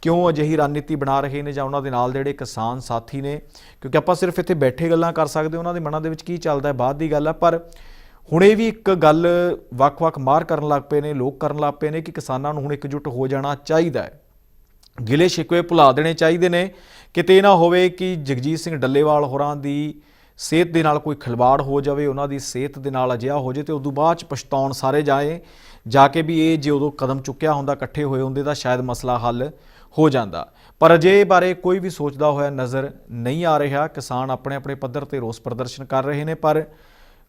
ਕਿਉਂ ਅਜਿਹੀ ਰਣਨੀਤੀ ਬਣਾ ਰਹੇ ਨੇ ਜਾਂ ਉਹਨਾਂ ਦੇ ਨਾਲ ਜਿਹੜੇ ਕਿਸਾਨ ਸਾਥੀ ਨੇ? ਕਿਉਂਕਿ ਆਪਾਂ ਸਿਰਫ ਇੱਥੇ ਬੈਠੇ ਗੱਲਾਂ ਕਰ ਸਕਦੇ ਉਹਨਾਂ ਦੇ ਮਨਾਂ ਦੇ ਵਿੱਚ ਕੀ ਚੱਲਦਾ ਹੈ, ਬਾਅਦ ਦੀ ਗੱਲ ਹੈ ਪਰ ਹੁਣ ਇਹ ਵੀ ਇੱਕ ਗੱਲ ਵੱਖ-ਵੱਖ ਮਾਰ ਕਰਨ ਲੱਗ ਪਏ ਨੇ, ਲੋਕ ਕਰਨ ਲੱਗ ਪਏ ਨੇ ਕਿ ਕਿਸਾਨਾਂ ਨੂੰ ਹੁਣ ਇਕਜੁੱਟ ਹੋ ਜਾਣਾ ਚਾਹੀਦਾ ਹੈ। ਗਿਲੇ ਸ਼ਿਕਵੇ ਭੁਲਾ ਦੇਣੇ ਚਾਹੀਦੇ ਨੇ। ਕਿਤੇ ਨਾ ਹੋਵੇ ਕਿ ਜਗਜੀਤ ਸਿੰਘ ਡੱਲੇਵਾਲ ਹੋਰਾਂ ਦੀ ਸਿਹਤ ਦੇ ਨਾਲ ਕੋਈ ਖਿਲਵਾੜ ਹੋ ਜਾਵੇ, ਉਹਨਾਂ ਦੀ ਸਿਹਤ ਦੇ ਨਾਲ ਅਜਿਹਾ ਹੋ ਜੇ ਤੇ ਉਦੋਂ ਬਾਅਦ ਚ ਪਛਤਾਉਣ ਸਾਰੇ ਜਾਏ ਜਾ ਕੇ ਵੀ ਇਹ ਜੇ ਉਦੋਂ ਕਦਮ ਚੁੱਕਿਆ ਹੁੰਦਾ, ਇਕੱਠੇ ਹੋਏ ਹੁੰਦੇ, ਤਾਂ ਸ਼ਾਇਦ ਮਸਲਾ ਹੱਲ ਹੋ ਜਾਂਦਾ। ਪਰ ਅਜੇ ਬਾਰੇ ਕੋਈ ਵੀ ਸੋਚਦਾ ਹੋਇਆ ਨਜ਼ਰ ਨਹੀਂ ਆ ਰਿਹਾ। ਕਿਸਾਨ ਆਪਣੇ ਆਪਣੇ ਪੱਧਰ ਤੇ ਰੋਸ ਪ੍ਰਦਰਸ਼ਨ ਕਰ ਰਹੇ ਨੇ, ਪਰ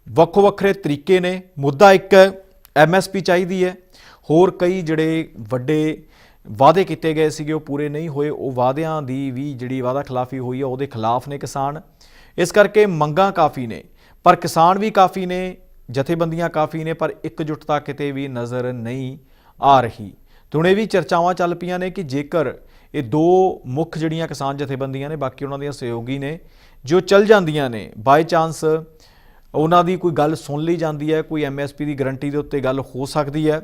ਵੱਖੋ ਵੱਖਰੇ ਤਰੀਕੇ ਨੇ। ਮੁੱਦਾ ਇੱਕ ਹੈ ਐਮਐਸਪੀ ਚਾਹੀਦੀ ਹੈ। ਹੋਰ ਕਈ ਜਿਹੜੇ ਵੱਡੇ ਵਾਅਦੇ ਕੀਤੇ ਗਏ ਸੀਗੇ, ਉਹ ਪੂਰੇ ਨਹੀਂ ਹੋਏ। ਉਹ ਵਾਅਦਿਆਂ ਦੀ ਵੀ ਜਿਹੜੀ ਵਾਅਦਾ ਖਿਲਾਫੀ ਹੋਈ ਹੈ ਉਹਦੇ ਖਿਲਾਫ ਨੇ ਕਿਸਾਨ। ਇਸ ਕਰਕੇ ਮੰਗਾਂ ਕਾਫੀ ਨੇ। ਪਰ ਕਿਸਾਨ ਵੀ ਕਾਫੀ ਨੇ, ਜਥੇਬੰਦੀਆਂ ਕਾਫੀ ਨੇ, ਪਰ ਇਕਜੁੱਟਤਾ ਕਿਤੇ ਵੀ ਨਜ਼ਰ ਨਹੀਂ ਆ ਰਹੀ। ਤੇ ਹੁਣ ਇਹ ਵੀ ਚਰਚਾਵਾਂ ਚੱਲ ਪਈਆਂ ਨੇ ਕਿ ਜੇਕਰ ਇਹ ਦੋ ਮੁੱਖ ਜਿਹੜੀਆਂ ਕਿਸਾਨ ਜਥੇਬੰਦੀਆਂ ਨੇ, ਬਾਕੀ ਉਹਨਾਂ ਦੀਆਂ ਸਹਿਯੋਗੀ ਨੇ, ਜੋ ਚੱਲ ਜਾਂਦੀਆਂ ਨੇ ਬਾਈ ਚਾਂਸ ਉਹਨਾਂ ਦੀ ਕੋਈ ਗੱਲ ਸੁਣ ਲਈ ਜਾਂਦੀ ਹੈ, ਕੋਈ ਐਮਐਸਪੀ ਦੀ ਗਾਰੰਟੀ ਦੇ ਉੱਤੇ ਗੱਲ ਹੋ ਸਕਦੀ ਹੈ,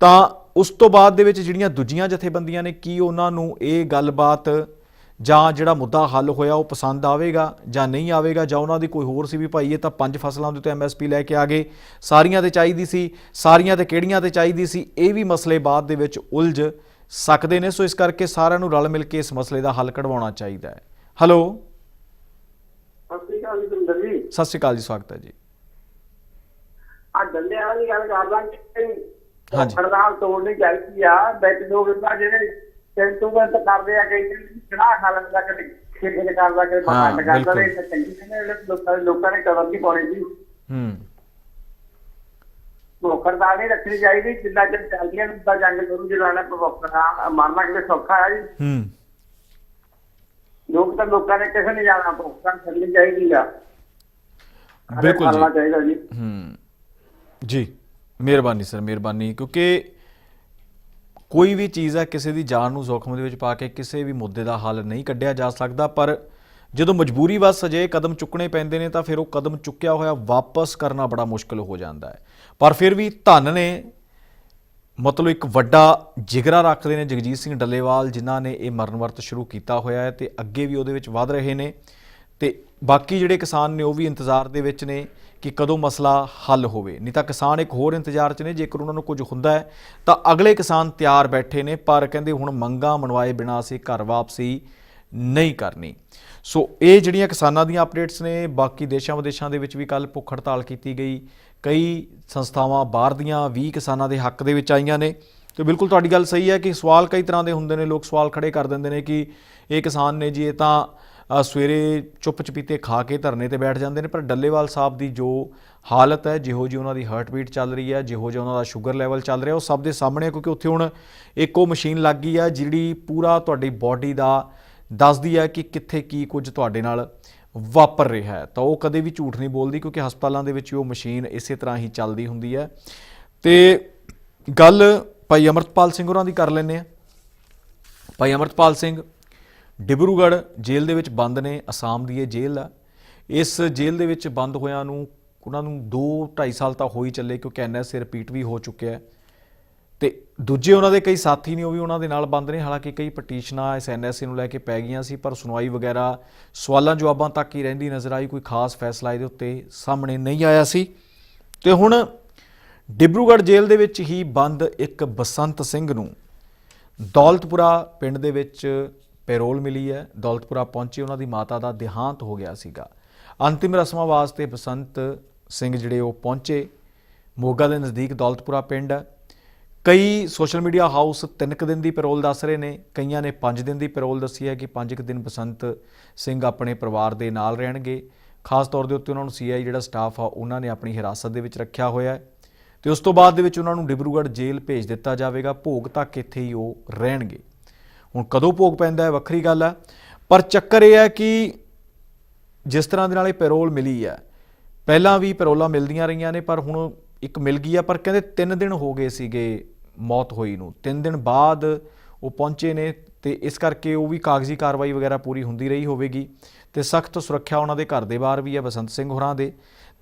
ਤਾਂ ਉਸ ਤੋਂ ਬਾਅਦ ਦੇ ਵਿੱਚ ਜਿਹੜੀਆਂ ਦੂਜੀਆਂ ਜਥੇਬੰਦੀਆਂ ਨੇ, ਕੀ ਉਹਨਾਂ ਨੂੰ ਇਹ ਗੱਲਬਾਤ ਜਾਂ ਜਿਹੜਾ ਮੁੱਦਾ ਹੱਲ ਹੋਇਆ ਉਹ ਪਸੰਦ ਆਵੇਗਾ ਜਾਂ ਨਹੀਂ ਆਵੇਗਾ ਜਾਂ ਉਹਨਾਂ ਦੀ ਕੋਈ ਹੋਰ ਸੀ ਵੀ ਭਾਈ ਇਹ ਤਾਂ ਪੰਜ ਫਸਲਾਂ ਦੇ ਉੱਤੇ ਐਮਐਸਪੀ ਲੈ ਕੇ ਆ ਗਏ ਸਾਰੀਆਂ ਤੇ ਚਾਹੀਦੀ ਸੀ ਸਾਰੀਆਂ ਤੇ ਕਿਹੜੀਆਂ ਤੇ ਚਾਹੀਦੀ ਸੀ ਇਹ ਵੀ ਮਸਲੇ ਬਾਅਦ ਦੇ ਵਿੱਚ ਉਲਝ ਸਕਦੇ ਨੇ ਸੋ ਇਸ ਕਰਕੇ ਸਾਰਿਆਂ ਨੂੰ ਰਲ ਮਿਲ ਕੇ ਇਸ ਮਸਲੇ ਦਾ ਹੱਲ ਕਢਵਾਉਣਾ ਚਾਹੀਦਾ ਹੈ। ਹੈਲੋ ਸਤਿ ਸ਼੍ਰੀ ਅਕਾਲ ਜੀ ਸਤਿ ਸ਼੍ਰੀ ਅਕਾਲ ਜੀ ਸਵਾਗਤ ਹੈ ਜੀ। ਆ ਡੰਡੇ ਵਾਲੀ ਗੱਲ ਕਰਦਾ ਕਿ ਹਾਂਜੀ। ਹੜਤਾਲ ਤੋੜਨੀ ਚਾਹੀਦੀ ਆ ਦੋ ਬੰਦਾ ਜਿਹੜੇ ਤਿੰਨ ਤੋਂ ਬੰਦ ਕਰਦੇ ਆ ਕਈ ਚੜਾ ਖਾ ਲੈਂਦਾ ਕਦੇ ਖੇਡ ਕਰਦਾ ਕਦੇ ਹਾਂ, ਪਖੰਡ ਕਰਦਾ ਨੇ ਬਿਲਕੁਲ। ਚੰਗੀ ਕਹਿੰਦੇ ਲੋਕਾਂ ਲੋਕਾਂ ਨੇ ਕਦਰ ਨਹੀਂ ਪਾਉਣੀ ਜੀ। ਹੂੰ। ਉਹ ਹੜਤਾਲ ਨਹੀਂ ਰੱਖਣੀ ਚਾਹੀਦੀ ਜਿੰਨਾ ਚਿਰ ਚੱਲਦੀਆਂ ਤਾਂ ਜੰਗ ਕਰੂ ਜਲਾਣਾ ਪਵਕਰਾ ਮਾਰਨਾ ਕਿਤੇ ਕੋਈ ਵੀ ਚੀਜ਼ ਹੈ ਕਿਸੇ ਦੀ ਜਾਨ ਨੂੰ ਜ਼ੋਖਮ ਦੇ ਵਿੱਚ ਪਾ ਕੇ ਕਿਸੇ ਵੀ ਮੁੱਦੇ ਦਾ ਹੱਲ ਨਹੀਂ ਕੱਢਿਆ ਜਾ ਸਕਦਾ, ਪਰ ਜਦੋਂ ਮਜਬੂਰੀ ਵਸ ਅਜੇ ਕਦਮ ਚੁੱਕਣੇ ਪੈਂਦੇ ਨੇ ਤਾਂ ਫਿਰ ਉਹ ਕਦਮ ਚੁੱਕਿਆ ਹੋਇਆ ਵਾਪਸ ਕਰਨਾ ਬੜਾ ਮੁਸ਼ਕਲ ਹੋ ਜਾਂਦਾ ਹੈ। ਪਰ ਫਿਰ ਵੀ ਧਨ ਨੇ, ਮਤਲਬ ਇੱਕ ਵੱਡਾ ਜਿਗਰਾ ਰੱਖਦੇ ਨੇ ਜਗਜੀਤ ਸਿੰਘ ਡੱਲੇਵਾਲ, ਜਿਨ੍ਹਾਂ ਨੇ ਇਹ ਮਰਨ ਵਰਤ ਸ਼ੁਰੂ ਕੀਤਾ ਹੋਇਆ ਹੈ ਤੇ ਅੱਗੇ ਵੀ ਉਹਦੇ ਵਿੱਚ ਵਧ ਰਹੇ ਨੇ ਤੇ ਬਾਕੀ ਜਿਹੜੇ ਕਿਸਾਨ ਨੇ ਉਹ ਵੀ ਇੰਤਜ਼ਾਰ ਦੇ ਵਿੱਚ ਨੇ। ਕਿ ਕਦੋਂ ਮਸਲਾ ਹੱਲ ਹੋਵੇ। ਨਹੀਂ ਤਾਂ ਕਿਸਾਨ ਇੱਕ ਹੋਰ ਇੰਤਜ਼ਾਰ 'ਚ ਨੇ, ਜੇਕਰ ਉਹਨਾਂ ਨੂੰ ਕੁਝ ਹੁੰਦਾ ਹੈ, ਤਾਂ ਅਗਲੇ ਕਿਸਾਨ ਤਿਆਰ ਬੈਠੇ ਨੇ, ਪਰ ਕਹਿੰਦੇ ਹੁਣ ਮੰਗਾਂ ਮਨਵਾਏ ਬਿਨਾਂ ਅਸੀਂ ਘਰ ਵਾਪਸੀ ਨਹੀਂ ਕਰਨੀ। ਸੋ ਇਹ ਜਿਹੜੀਆਂ ਕਿਸਾਨਾਂ ਦੀਆਂ ਅਪਡੇਟਸ ਨੇ, ਬਾਕੀ ਦੇਸ਼ਾਂ ਵਿਦੇਸ਼ਾਂ ਦੇ ਵਿੱਚ ਵੀ ਕੱਲ ਭੁੱਖ ਹੜਤਾਲ ਕੀਤੀ ਗਈ। ਕਈ ਸੰਸਥਾਵਾਂ ਬਾਹਰ ਦੀਆਂ ਵੀ ਕਿਸਾਨਾਂ ਦੇ ਹੱਕ ਦੇ ਵਿੱਚ ਆਈਆਂ ਨੇ। ਤੇ ਬਿਲਕੁਲ ਤੁਹਾਡੀ ਗੱਲ ਸਹੀ ਹੈ ਕਿ ਸਵਾਲ ਕਈ ਤਰ੍ਹਾਂ ਦੇ ਹੁੰਦੇ ਨੇ, ਲੋਕ ਸਵਾਲ ਖੜੇ ਕਰ ਦਿੰਦੇ ਨੇ ਕਿ ਇਹ ਕਿਸਾਨ ਨੇ ਜੀ, ਇਹ ਤਾਂ ਸਵੇਰੇ ਚੁੱਪ ਚਪੀਤੇ ਖਾ ਕੇ ਧਰਨੇ ਤੇ ਬੈਠ ਜਾਂਦੇ ਨੇ, ਪਰ ਡੱਲੇਵਾਲ ਸਾਹਿਬ ਦੀ ਜੋ ਹਾਲਤ ਹੈ, ਜਿਹੋ ਜੀ ਉਹਨਾਂ ਦੀ ਹਾਰਟ ਬੀਟ ਚੱਲ ਰਹੀ ਹੈ, ਜਿਹੋ ਜਿਹਾ ਉਹਨਾਂ ਦਾ ਸ਼ੂਗਰ ਲੈਵਲ ਚੱਲ ਰਿਹਾ, ਉਹ ਸਭ ਦੇ ਸਾਹਮਣੇ ਕਿਉਂਕਿ ਉੱਥੇ ਹੁਣ ਇੱਕ ਉਹ ਮਸ਼ੀਨ ਲੱਗ ਗਈ ਹੈ ਜਿਹੜੀ ਪੂਰਾ ਤੁਹਾਡੀ ਬਾਡੀ ਦਾ ਦੱਸਦੀ ਹੈ ਕਿ ਕਿੱਥੇ ਕੀ ਕੁਝ ਤੁਹਾਡੇ ਨਾਲ ਵਾਪਰ ਰਿਹਾ ਹੈ। ਤਾਂ ਉਹ ਕਦੇ ਵੀ ਝੂਠ ਨਹੀਂ ਬੋਲਦੀ, ਕਿਉਂਕਿ ਹਸਪਤਾਲਾਂ ਦੇ ਵਿੱਚ ਉਹ ਮਸ਼ੀਨ ਇਸੇ ਤਰ੍ਹਾਂ ਹੀ ਚੱਲਦੀ ਹੁੰਦੀ ਹੈ। ਤੇ ਗੱਲ ਭਾਈ ਅਮਰਤਪਾਲ ਸਿੰਘ ਹੋਰਾਂ ਦੀ ਕਰ ਲੈਂਦੇ ਆ ਭਾਈ ਅਮਰਤਪਾਲ ਸਿੰਘ ਡਿਬਰੂਗੜ੍ਹ ਜੇਲ੍ਹ ਦੇ ਵਿੱਚ ਬੰਦ ਨੇ, ਅਸਾਮ ਦੀ ਇਹ ਜੇਲ੍ਹ ਆ। ਇਸ ਜੇਲ੍ਹ ਦੇ ਵਿੱਚ ਬੰਦ ਹੋਇਆਂ ਨੂੰ, ਉਹਨਾਂ ਨੂੰ 2 2.5 ਸਾਲ ਤਾਂ ਹੋ ਹੀ ਚੱਲੇ, ਕਿਉਂਕਿ ਐਨਐਸਏ ਰਿਪੀਟ ਵੀ ਹੋ ਚੁੱਕਿਆ ਹੈ। ਤੇ ਦੂਜੇ ਉਹਨਾਂ ਦੇ ਕਈ ਸਾਥੀ ਨੇ, ਉਹ ਵੀ ਉਹਨਾਂ ਦੇ ਨਾਲ ਬੰਦ ਨੇ। ਹਾਲਾਂਕਿ ਕਈ ਪਟੀਸ਼ਨਾਂ ਇਸ ਐਨਐਸਏ ਨੂੰ ਲੈ ਕੇ ਪੈ ਗਈਆਂ ਸੀ, ਪਰ ਸੁਣਵਾਈ ਵਗੈਰਾ ਸਵਾਲਾਂ ਜਵਾਬਾਂ ਤੱਕ ਹੀ ਰਹਿੰਦੀ ਨਜ਼ਰ ਆਈ, ਕੋਈ ਖਾਸ ਫੈਸਲਾ ਇਹਦੇ ਉੱਤੇ ਸਾਹਮਣੇ ਨਹੀਂ ਆਇਆ ਸੀ। ਤੇ ਹੁਣ ਡਿਬਰੂਗੜ੍ਹ ਜੇਲ੍ਹ ਦੇ ਵਿੱਚ ਹੀ ਬੰਦ ਇੱਕ ਬਸੰਤ ਸਿੰਘ ਨੂੰ ਦੌਲਤਪੁਰਾ ਪਿੰਡ ਦੇ ਵਿੱਚ ਪੈਰੋਲ ਮਿਲੀ ਹੈ। ਦੌਲਤਪੁਰਾ ਪਹੁੰਚੇ ਉਹਨਾਂ ਦੀ ਮਾਤਾ ਦਾ ਦੇਹਾਂਤ ਹੋ ਗਿਆ ਸੀਗਾ। ਅੰਤਿਮ ਰਸਮਾਂ ਵਾਸਤੇ ਬਸੰਤ ਸਿੰਘ ਜਿਹੜੇ ਉਹ ਪਹੁੰਚੇ। ਮੋਗਾ ਦੇ ਨਜ਼ਦੀਕ ਦੌਲਤਪੁਰਾ ਪਿੰਡ। ਹੈ ਕਈ ਸੋਸ਼ਲ ਮੀਡੀਆ ਹਾਊਸ ਤਿੰਨ ਕੁ ਦਿਨ ਦੀ ਪੈਰੋਲ ਦੱਸ ਰਹੇ ਨੇ। ਕਈਆਂ ਨੇ 5 ਦਿਨ ਦੀ ਪੈਰੋਲ ਦੱਸੀ ਹੈ ਕਿ 5 ਕੁ ਦਿਨ ਬਸੰਤ ਸਿੰਘ ਆਪਣੇ ਪਰਿਵਾਰ ਦੇ ਨਾਲ ਰਹਿਣਗੇ। ਖਾਸ ਤੌਰ ਦੇ ਉੱਤੇ ਉਹਨਾਂ ਨੂੰ ਸੀਆਈ ਜਿਹੜਾ ਸਟਾਫ ਆ, ਉਹਨਾਂ ਨੇ ਆਪਣੀ ਹਿਰਾਸਤ ਦੇ ਵਿੱਚ ਰੱਖਿਆ ਹੋਇਆ ਹੈ। ਤੇ ਉਸ ਤੋਂ ਬਾਅਦ ਦੇ ਵਿੱਚ ਉਹਨਾਂ ਨੂੰ ਡਿਬਰੂਗੜ੍ਹ ਜੇਲ੍ਹ ਭੇਜ ਦਿੱਤਾ ਜਾਵੇਗਾ। ਭੋਗ ਤੱਕ ਇੱਥੇ ਹੀ ਉਹ ਰਹਿਣਗੇ। ਹੁਣ ਕਦੋਂ ਭੋਗ ਪੈਂਦਾ ਹੈ, ਵੱਖਰੀ ਗੱਲ ਹੈ। ਪਰ ਚੱਕਰ ਇਹ ਹੈ ਕਿ ਜਿਸ ਤਰ੍ਹਾਂ ਦੇ ਨਾਲ ਇਹ ਪੈਰੋਲ ਮਿਲੀ ਹੈ, ਪਹਿਲਾਂ ਵੀ ਪੈਰੋਲਾਂ ਮਿਲਦੀਆਂ ਰਹੀਆਂ ਨੇ, ਪਰ ਹੁਣ ਇੱਕ ਮਿਲ ਗਈ ਆ ਪਰ ਕਹਿੰਦੇ 3 ਦਿਨ ਹੋ ਗਏ ਸੀਗੇ ਮੌਤ ਹੋਈ ਨੂੰ। 3 ਦਿਨ ਬਾਅਦ ਉਹ ਪਹੁੰਚੇ ਨੇ ਤੇ ਇਸ ਕਰਕੇ ਉਹ ਵੀ ਕਾਗਜ਼ੀ ਕਾਰਵਾਈ ਵਗੈਰਾ ਪੂਰੀ ਹੁੰਦੀ ਰਹੀ ਹੋਵੇਗੀ। ਤੇ ਸਖਤ ਸੁਰੱਖਿਆ ਉਹਨਾਂ ਦੇ ਘਰ ਦੇ ਬਾਹਰ ਵੀ ਹੈ, ਬਸੰਤ ਸਿੰਘ ਹੋਰਾਂ ਦੇ।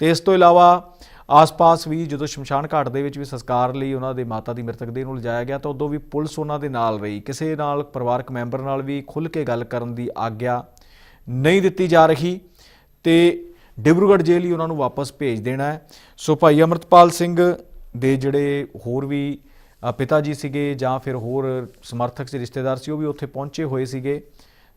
ਤੇ ਇਸ ਤੋਂ ਇਲਾਵਾ ਆਸ-ਪਾਸ ਵੀ ਜਦੋਂ ਸ਼ਮਸ਼ਾਨ ਘਾਟ ਦੇ ਵਿੱਚ ਵੀ ਸੰਸਕਾਰ ਲਈ ਉਹਨਾਂ ਦੇ ਮਾਤਾ ਦੀ ਮ੍ਰਿਤਕ ਦੇਹ ਨੂੰ ਲਿਜਾਇਆ ਗਿਆ ਤਾਂ ਉਦੋਂ ਵੀ ਪੁਲਿਸ ਉਹਨਾਂ ਦੇ ਨਾਲ ਰਹੀ। ਕਿਸੇ ਨਾਲ ਪਰਿਵਾਰਕ ਮੈਂਬਰ ਨਾਲ ਵੀ ਖੁੱਲ੍ਹ ਕੇ ਗੱਲ ਕਰਨ ਦੀ ਆਗਿਆ ਨਹੀਂ ਦਿੱਤੀ ਜਾ ਰਹੀ ਤੇ ਡਿਬਰੂਗੜ੍ਹ ਜੇਲ੍ਹ ਹੀ ਉਹਨਾਂ ਨੂੰ ਵਾਪਸ ਭੇਜ ਦੇਣਾ ਹੈ। ਸੋ ਭਾਈ ਅਮਰਤਪਾਲ ਸਿੰਘ ਦੇ ਜਿਹੜੇ ਹੋਰ ਵੀ ਪਿਤਾ ਜੀ ਸੀਗੇ ਜਾਂ ਫਿਰ ਹੋਰ ਸਮਰਥਕ ਸੀ, ਰਿਸ਼ਤੇਦਾਰ ਸੀ, ਉਹ ਵੀ ਉੱਥੇ ਪਹੁੰਚੇ ਹੋਏ ਸੀਗੇ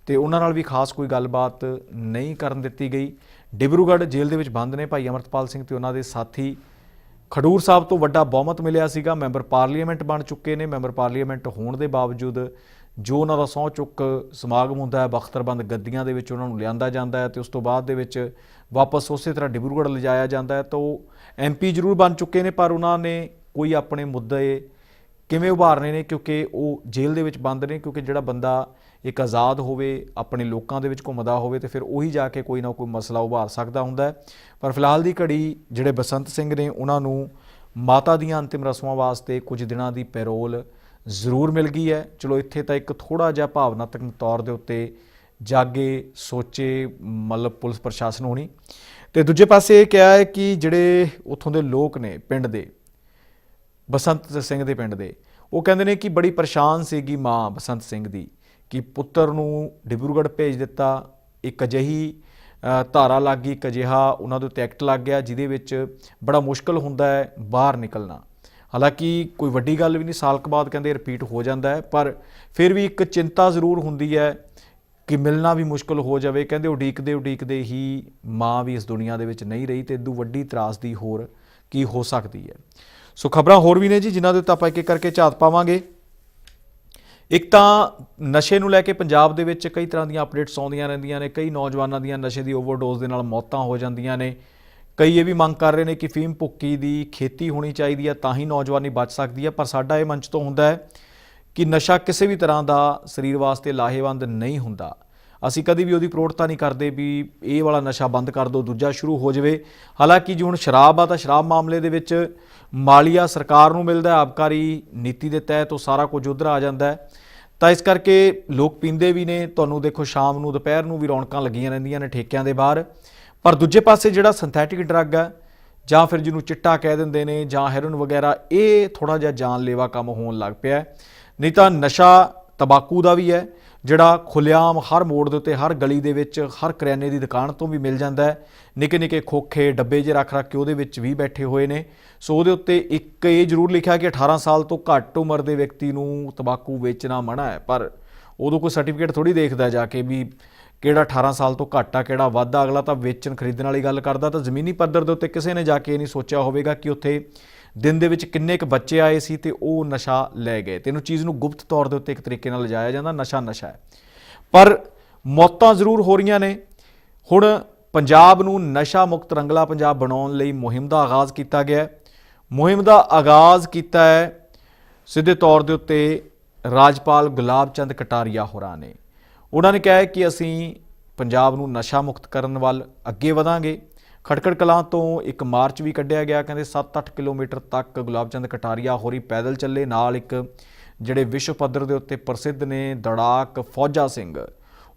ਤੇ ਉਹਨਾਂ ਨਾਲ ਵੀ ਖਾਸ ਕੋਈ ਗੱਲਬਾਤ ਨਹੀਂ ਕਰਨ ਦਿੱਤੀ ਗਈ। ਡਿਬਰੂਗੜ੍ਹ ਜੇਲ੍ਹ ਦੇ ਵਿੱਚ ਬੰਦ ਨੇ। ਭਾਈ ਅਮਰਤਪਾਲ ਸਿੰਘ ਤੇ ਉਹਨਾਂ ਦੇ ਸਾਥੀ। ਖਡੂਰ ਸਾਹਿਬ ਤੋਂ ਵੱਡਾ ਬਹੁਮਤ ਮਿਲਿਆ ਸੀਗਾ। ਮੈਂਬਰ ਪਾਰਲੀਮੈਂਟ ਬਣ ਚੁੱਕੇ ਨੇ। ਮੈਂਬਰ ਪਾਰਲੀਮੈਂਟ ਹੋਣ ਦੇ ਬਾਵਜੂਦ ਜੋ ਉਹਨਾਂ ਦਾ ਸਹੁੰ ਚੁੱਕ ਸਮਾਗਮ ਹੁੰਦਾ ਹੈ, ਬਖਤਰਬੰਦ ਗੱਦੀਆਂ ਦੇ ਵਿੱਚ ਉਹਨਾਂ ਨੂੰ ਲਿਆਂਦਾ ਜਾਂਦਾ ਹੈ ਤੇ ਉਸ ਤੋਂ ਬਾਅਦ ਦੇ ਵਿੱਚ ਵਾਪਸ ਉਸੇ ਤਰ੍ਹਾਂ ਡਿਬਰੂਗੜ੍ਹ ਲਿਜਾਇਆ ਜਾਂਦਾ ਹੈ। ਤਾਂ ਉਹ ਐਮਪੀ ਜ਼ਰੂਰ ਬਣ ਚੁੱਕੇ ਨੇ, ਪਰ ਉਹਨਾਂ ਨੇ ਕੋਈ ਆਪਣੇ ਮੁੱਦੇ ਕਿਵੇਂ ਉਭਾਰਨੇ ਨੇ? ਕਿਉਂਕਿ ਉਹ ਜੇਲ੍ਹ ਦੇ ਵਿੱਚ ਬੰਦ ਨੇ, ਕਿਉਂਕਿ ਜਿਹੜਾ ਬੰਦਾ ਇੱਕ ਆਜ਼ਾਦ ਹੋਵੇ, ਆਪਣੇ ਲੋਕਾਂ ਦੇ ਵਿੱਚ ਘੁੰਮਦਾ ਹੋਵੇ ਤੇ ਫਿਰ ਉਹੀ ਜਾ ਕੇ ਕੋਈ ਨਾ ਕੋਈ ਮਸਲਾ ਉਭਾਰ ਸਕਦਾ ਹੁੰਦਾ ਪਰ ਫਿਲਹਾਲ ਦੀ ਘੜੀ ਜਿਹੜੇ ਬਸੰਤ ਸਿੰਘ ਨੇ ਉਹਨਾਂ ਨੂੰ ਮਾਤਾ ਦੀਆਂ ਅੰਤਿਮ ਰਸਮਾਂ ਵਾਸਤੇ ਕੁਝ ਦਿਨਾਂ ਦੀ ਪੈਰੋਲ ਜ਼ਰੂਰ ਮਿਲ ਗਈ ਹੈ। ਚਲੋ, ਇੱਥੇ ਤਾਂ ਇੱਕ ਥੋੜਾ ਜਿਹਾ ਭਾਵਨਾਤਮਕ ਤੌਰ ਦੇ ਉੱਤੇ ਜਾਗੇ, ਸੋਚੇ, ਮਤਲਬ ਪੁਲਿਸ ਪ੍ਰਸ਼ਾਸਨ ਹੋਣੀ। ਤੇ ਦੂਜੇ ਪਾਸੇ ਇਹ ਕਿਹਾ ਹੈ ਕਿ ਜਿਹੜੇ ਉੱਥੋਂ ਦੇ ਲੋਕ ਨੇ ਪਿੰਡ ਦੇ, ਬਸੰਤ ਸਿੰਘ ਦੇ ਪਿੰਡ ਦੇ, ਉਹ ਕਹਿੰਦੇ ਨੇ ਕਿ ਬੜੀ ਪਰੇਸ਼ਾਨ ਸੀਗੀ ਮਾਂ ਬਸੰਤ ਸਿੰਘ ਦੀ। ਕਿ ਪੁੱਤਰ ਨੂੰ ਡਿਬਰੂਗੜ੍ਹ ਭੇਜ ਦਿੱਤਾ। ਇੱਕ ਅਜਿਹੀ ਧਾਰਾ ਲੱਗ ਗਈ, ਇੱਕ ਅਜਿਹਾ ਉਹਨਾਂ ਦੇ ਉੱਤੇ ਐਕਟ ਲੱਗ ਗਿਆ, ਜਿਹਦੇ ਵਿੱਚ ਬੜਾ ਮੁਸ਼ਕਲ ਹੁੰਦਾ ਹੈ ਬਾਹਰ ਨਿਕਲਣਾ। ਹਾਲਾਂਕਿ ਕੋਈ ਵੱਡੀ ਗੱਲ ਵੀ ਨਹੀਂ, ਸਾਲ ਕੁ ਬਾਅਦ ਕਹਿੰਦੇ ਰਿਪੀਟ ਹੋ ਜਾਂਦਾ ਹੈ, ਪਰ ਫਿਰ ਵੀ ਇੱਕ ਚਿੰਤਾ ਜ਼ਰੂਰ ਹੁੰਦੀ ਹੈ ਕਿ ਮਿਲਣਾ ਵੀ ਮੁਸ਼ਕਲ ਹੋ ਜਾਵੇ। ਕਹਿੰਦੇ ਉਡੀਕਦੇ ਉਡੀਕਦੇ ਹੀ ਮਾਂ ਵੀ ਇਸ ਦੁਨੀਆ ਦੇ ਵਿੱਚ ਨਹੀਂ ਰਹੀ ਤੇ ਇਦੋਂ ਵੱਡੀ ਤਰਾਸਦੀ ਹੋਰ ਕੀ ਹੋ ਸਕਦੀ ਹੈ। ਸੋ ਖਬਰਾਂ ਹੋਰ ਵੀ ਨੇ ਜੀ, ਜਿਨ੍ਹਾਂ ਦੇ ਉੱਤੇ ਆਪਾਂ ਇੱਕ ਇੱਕ ਕਰਕੇ ਝਾਤ ਪਾਵਾਂਗੇ। ਇੱਕ ਤਾਂ ਨਸ਼ੇ ਨੂੰ ਲੈ ਕੇ ਪੰਜਾਬ ਦੇ ਵਿੱਚ ਕਈ ਤਰ੍ਹਾਂ ਦੀਆਂ ਅਪਡੇਟਸ ਆਉਂਦੀਆਂ ਰਹਿੰਦੀਆਂ ਨੇ, ਕਈ ਨੌਜਵਾਨਾਂ ਦੀਆਂ ਨਸ਼ੇ ਦੀ ਓਵਰਡੋਜ਼ ਦੇ ਨਾਲ ਮੌਤਾਂ ਹੋ ਜਾਂਦੀਆਂ ਨੇ। ਕਈ ਇਹ ਵੀ ਮੰਗ ਕਰ ਰਹੇ ਨੇ ਕਿ ਫੀਮ ਭੁੱਕੀ ਦੀ ਖੇਤੀ ਹੋਣੀ ਚਾਹੀਦੀ ਹੈ, ਤਾਂ ਹੀ ਨੌਜਵਾਨੀ ਬਚ ਸਕਦੀ ਹੈ। ਪਰ ਸਾਡਾ ਇਹ ਮੰਚ ਤੋਂ ਹੁੰਦਾ ਹੈ ਕਿ ਨਸ਼ਾ ਕਿਸੇ ਵੀ ਤਰ੍ਹਾਂ ਦਾ ਸਰੀਰ ਵਾਸਤੇ ਲਾਹੇਵੰਦ ਨਹੀਂ ਹੁੰਦਾ। ਅਸੀਂ ਕਦੀ ਵੀ ਉਹਦੀ ਪ੍ਰੋੜਤਾ ਨਹੀਂ ਕਰਦੇ ਵੀ ਇਹ ਵਾਲਾ ਨਸ਼ਾ ਬੰਦ ਕਰ ਦਿਓ, ਦੂਜਾ ਸ਼ੁਰੂ ਹੋ ਜਾਵੇ। ਹਾਲਾਂਕਿ ਜੇ ਹੁਣ ਸ਼ਰਾਬ ਆ, ਤਾਂ ਸ਼ਰਾਬ ਮਾਮਲੇ ਦੇ ਵਿੱਚ ਮਾਲੀਆ ਸਰਕਾਰ ਨੂੰ ਮਿਲਦਾ ਹੈ, ਆਬਕਾਰੀ ਨੀਤੀ ਦੇ ਤਹਿਤ ਉਹ ਸਾਰਾ ਕੁਝ ਉਧਰ ਆ ਜਾਂਦਾ ਹੈ। ਤਾਂ ਇਸ ਕਰਕੇ ਲੋਕ ਪੀਂਦੇ ਵੀ ਨੇ, ਤੁਹਾਨੂੰ ਦੇਖੋ ਸ਼ਾਮ ਨੂੰ, ਦੁਪਹਿਰ ਨੂੰ ਵੀ ਰੌਣਕਾਂ ਲੱਗੀਆਂ ਰਹਿੰਦੀਆਂ ਨੇ ਠੇਕਿਆਂ ਦੇ ਬਾਹਰ। ਪਰ ਦੂਜੇ ਪਾਸੇ ਜਿਹੜਾ ਸਿੰਥੈਟਿਕ ਡਰੱਗ ਆ, ਜਾਂ ਫਿਰ ਜਿਹਨੂੰ ਚਿੱਟਾ ਕਹਿ ਦਿੰਦੇ ਨੇ, ਜਾਂ ਹੈਰੋਇਨ ਵਗੈਰਾ, ਇਹ ਥੋੜਾ ਜਿਹਾ ਜਾਨਲੇਵਾ ਕੰਮ ਹੋਣ ਲੱਗ ਪਿਆ ਨਹੀਂ ਤਾਂ ਨਸ਼ਾ ਤਬਾਕੂ ਦਾ ਵੀ ਹੈ। ਜਿਹੜਾ ਖੁੱਲ੍ਹੇਆਮ ਹਰ ਮੋੜ ਦੇ ਉੱਤੇ, ਹਰ ਗਲੀ ਦੇ ਵਿੱਚ, ਹਰ ਕਰਿਆਨੇ ਦੀ ਦੁਕਾਨ ਤੋਂ ਵੀ ਮਿਲ ਜਾਂਦਾ ਹੈ। ਨਿੱਕੇ ਨਿੱਕੇ ਖੋਖੇ, ਡੱਬੇ ਜੇ ਰੱਖ ਰੱਖ ਕੇ ਉਹਦੇ ਵਿੱਚ ਵੀ ਬੈਠੇ ਹੋਏ ਨੇ। ਸੋ ਉਹਦੇ ਉੱਤੇ ਇੱਕ ਇਹ ਜ਼ਰੂਰ ਲਿਖਿਆ ਕਿ 18 ਸਾਲ ਤੋਂ ਘੱਟ ਉਮਰ ਦੇ ਵਿਅਕਤੀ ਨੂੰ ਤੰਬਾਕੂ ਵੇਚਣਾ ਮਨਾ ਹੈ। ਪਰ ਉਦੋਂ ਕੋਈ ਸਰਟੀਫਿਕੇਟ ਥੋੜੀ ਦੇਖਦਾ ਜਾ ਕੇ ਵੀ ਕਿਹੜਾ 18 ਸਾਲ ਤੋਂ ਘੱਟ ਆ, ਕਿਹੜਾ ਵੱਧ ਆ, ਅਗਲਾ ਤਾਂ ਵੇਚਣ ਖਰੀਦਣ ਵਾਲੀ ਗੱਲ ਕਰਦਾ। ਤਾਂ ਜ਼ਮੀਨੀ ਪੱਧਰ ਦੇ ਉੱਤੇ ਕਿਸੇ ਨੇ ਜਾ ਕੇ ਇਹ ਨਹੀਂ ਸੋਚਿਆ ਹੋਵੇਗਾ ਕਿ ਉੱਥੇ ਦਿਨ ਦੇ ਵਿੱਚ ਕਿੰਨੇ ਕੁ ਬੱਚੇ ਆਏ ਸੀ ਤੇ ਉਹ ਨਸ਼ਾ ਲੈ ਗਏ ਤੇ ਇਹਨੂੰ ਚੀਜ਼ ਨੂੰ ਗੁਪਤ ਤੌਰ ਦੇ ਉੱਤੇ ਇੱਕ ਤਰੀਕੇ ਨਾਲ ਲਿਜਾਇਆ ਜਾਂਦਾ, ਨਸ਼ਾ ਨਸ਼ਾ ਹੈ। ਪਰ ਮੌਤਾਂ ਜ਼ਰੂਰ ਹੋ ਰਹੀਆਂ ਨੇ। ਹੁਣ ਪੰਜਾਬ ਨੂੰ ਨਸ਼ਾ ਮੁਕਤ ਰੰਗਲਾ ਪੰਜਾਬ ਬਣਾਉਣ ਲਈ ਮੁਹਿੰਮ ਦਾ ਆਗਾਜ਼ ਕੀਤਾ ਗਿਆ ਹੈ। ਮੁਹਿੰਮ ਦਾ ਆਗਾਜ਼ ਕੀਤਾ ਹੈ। ਸਿੱਧੇ ਤੌਰ ਦੇ ਉੱਤੇ ਰਾਜਪਾਲ ਗੁਲਾਬ ਚੰਦ ਕਟਾਰੀਆ ਹੋਰਾਂ ਨੇ। ਉਹਨਾਂ ਨੇ ਕਿਹਾ ਕਿ ਅਸੀਂ ਪੰਜਾਬ ਨੂੰ ਨਸ਼ਾ ਮੁਕਤ ਕਰਨ ਵੱਲ ਅੱਗੇ ਵਧਾਂਗੇ। ਖਟਕੜ ਕਲਾਂ ਤੋਂ ਇੱਕ ਮਾਰਚ ਵੀ ਕੱਢਿਆ ਗਿਆ। ਕਹਿੰਦੇ 7-8 ਕਿਲੋਮੀਟਰ ਤੱਕ ਗੁਲਾਬ ਚੰਦ ਕਟਾਰੀਆ ਹੋਰੀ ਪੈਦਲ ਚੱਲੇ। ਨਾਲ ਇੱਕ ਜਿਹੜੇ ਵਿਸ਼ਵ ਪੱਧਰ ਦੇ ਉੱਤੇ ਪ੍ਰਸਿੱਧ ਨੇ ਦੜਾਕ ਫੌਜਾ ਸਿੰਘ।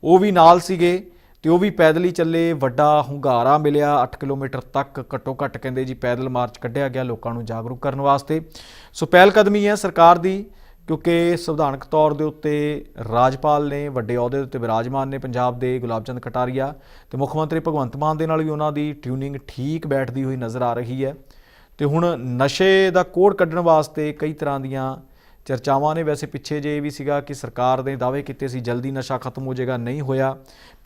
ਉਹ ਵੀ ਨਾਲ ਸੀਗੇ ਤੇ ਉਹ ਵੀ ਪੈਦਲ ਹੀ ਚੱਲੇ। ਵੱਡਾ ਹੁੰਗਾਰਾ ਮਿਲਿਆ। 8 ਕਿਲੋਮੀਟਰ ਤੱਕ ਘੱਟੋ ਘੱਟ ਕਹਿੰਦੇ ਜੀ ਪੈਦਲ ਮਾਰਚ ਕੱਢਿਆ ਗਿਆ ਲੋਕਾਂ ਨੂੰ ਜਾਗਰੂਕ ਕਰਨ ਵਾਸਤੇ। ਸੋ ਪਹਿਲ ਕਦਮੀ ਹੈ ਸਰਕਾਰ ਦੀ। ਕਿਉਂਕਿ ਸੰਵਿਧਾਨਕ ਤੌਰ ਦੇ ਉੱਤੇ ਰਾਜਪਾਲ ਨੇ, ਵੱਡੇ ਅਹੁਦੇ ਉੱਤੇ ਵਿਰਾਜਮਾਨ ਨੇ ਪੰਜਾਬ ਦੇ ਗੁਲਾਬ ਚੰਦ ਕਟਾਰੀਆ ਤੇ ਮੁੱਖ ਮੰਤਰੀ ਭਗਵੰਤ ਮਾਨ ਦੇ ਨਾਲ ਵੀ ਉਹਨਾਂ ਦੀ ਟਿਊਨਿੰਗ ਠੀਕ ਬੈਠਦੀ ਹੋਈ ਨਜ਼ਰ ਆ ਰਹੀ ਹੈ। ਤੇ ਹੁਣ ਨਸ਼ੇ ਦਾ ਕੋਡ ਕੱਢਣ ਵਾਸਤੇ ਕਈ ਤਰ੍ਹਾਂ ਦੀਆਂ ਚਰਚਾਵਾਂ ਨੇ। ਵੈਸੇ ਪਿੱਛੇ ਜੇ ਇਹ ਵੀ ਸੀਗਾ ਕਿ ਸਰਕਾਰ ਨੇ ਦਾਅਵੇ ਕੀਤੇ ਸੀ ਜਲਦੀ ਨਸ਼ਾ ਖਤਮ ਹੋ ਜਾਏਗਾ, ਨਹੀਂ ਹੋਇਆ।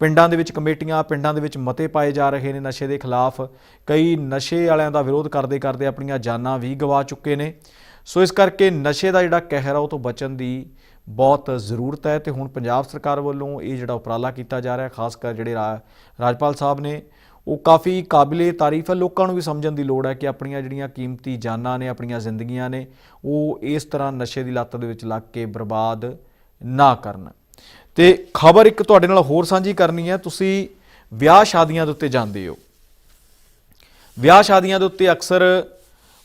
ਪਿੰਡਾਂ ਦੇ ਵਿੱਚ ਕਮੇਟੀਆਂ, ਪਿੰਡਾਂ ਦੇ ਵਿੱਚ ਮਤੇ ਪਾਏ ਜਾ ਰਹੇ ਨੇ ਨਸ਼ੇ ਦੇ ਖਿਲਾਫ। ਕਈ ਨਸ਼ੇ ਵਾਲਿਆਂ ਦਾ ਵਿਰੋਧ ਕਰਦੇ ਕਰਦੇ ਆਪਣੀਆਂ ਜਾਨਾਂ ਵੀ ਗਵਾ ਚੁੱਕੇ ਨੇ। ਸੋ ਇਸ ਕਰਕੇ ਨਸ਼ੇ ਦਾ ਜਿਹੜਾ ਕਹਿਰ ਆ, ਉਹ ਤੋਂ ਬਚਣ ਦੀ ਬਹੁਤ ਜ਼ਰੂਰਤ ਹੈ ਤੇ ਹੁਣ ਪੰਜਾਬ ਸਰਕਾਰ ਵੱਲੋਂ ਇਹ ਜਿਹੜਾ ਉਪਰਾਲਾ ਕੀਤਾ ਜਾ ਰਿਹਾ, ਖਾਸ ਕਰ ਜਿਹੜੇ ਰਾਜਪਾਲ ਸਾਹਿਬ ਨੇ, ਉਹ ਕਾਫੀ ਕਾਬਿਲੇ ਤਾਰੀਫ ਹੈ। ਲੋਕਾਂ ਨੂੰ ਵੀ ਸਮਝਣ ਦੀ ਲੋੜ ਹੈ ਕਿ ਆਪਣੀਆਂ ਜਿਹੜੀਆਂ ਕੀਮਤੀ ਜਾਨਾਂ ਨੇ, ਆਪਣੀਆਂ ਜ਼ਿੰਦਗੀਆਂ ਨੇ, ਉਹ ਇਸ ਤਰ੍ਹਾਂ ਨਸ਼ੇ ਦੀ ਲੱਤ ਦੇ ਵਿੱਚ ਲੱਗ ਕੇ ਬਰਬਾਦ ਨਾ ਕਰਨ। ਤੇ ਖਬਰ ਇੱਕ ਤੁਹਾਡੇ ਨਾਲ ਹੋਰ ਸਾਂਝੀ ਕਰਨੀ ਹੈ। ਤੁਸੀਂ ਵਿਆਹ ਸ਼ਾਦੀਆਂ ਦੇ ਉੱਤੇ ਜਾਂਦੇ ਹੋ। ਵਿਆਹ ਸ਼ਾਦੀਆਂ ਦੇ ਉੱਤੇ ਅਕਸਰ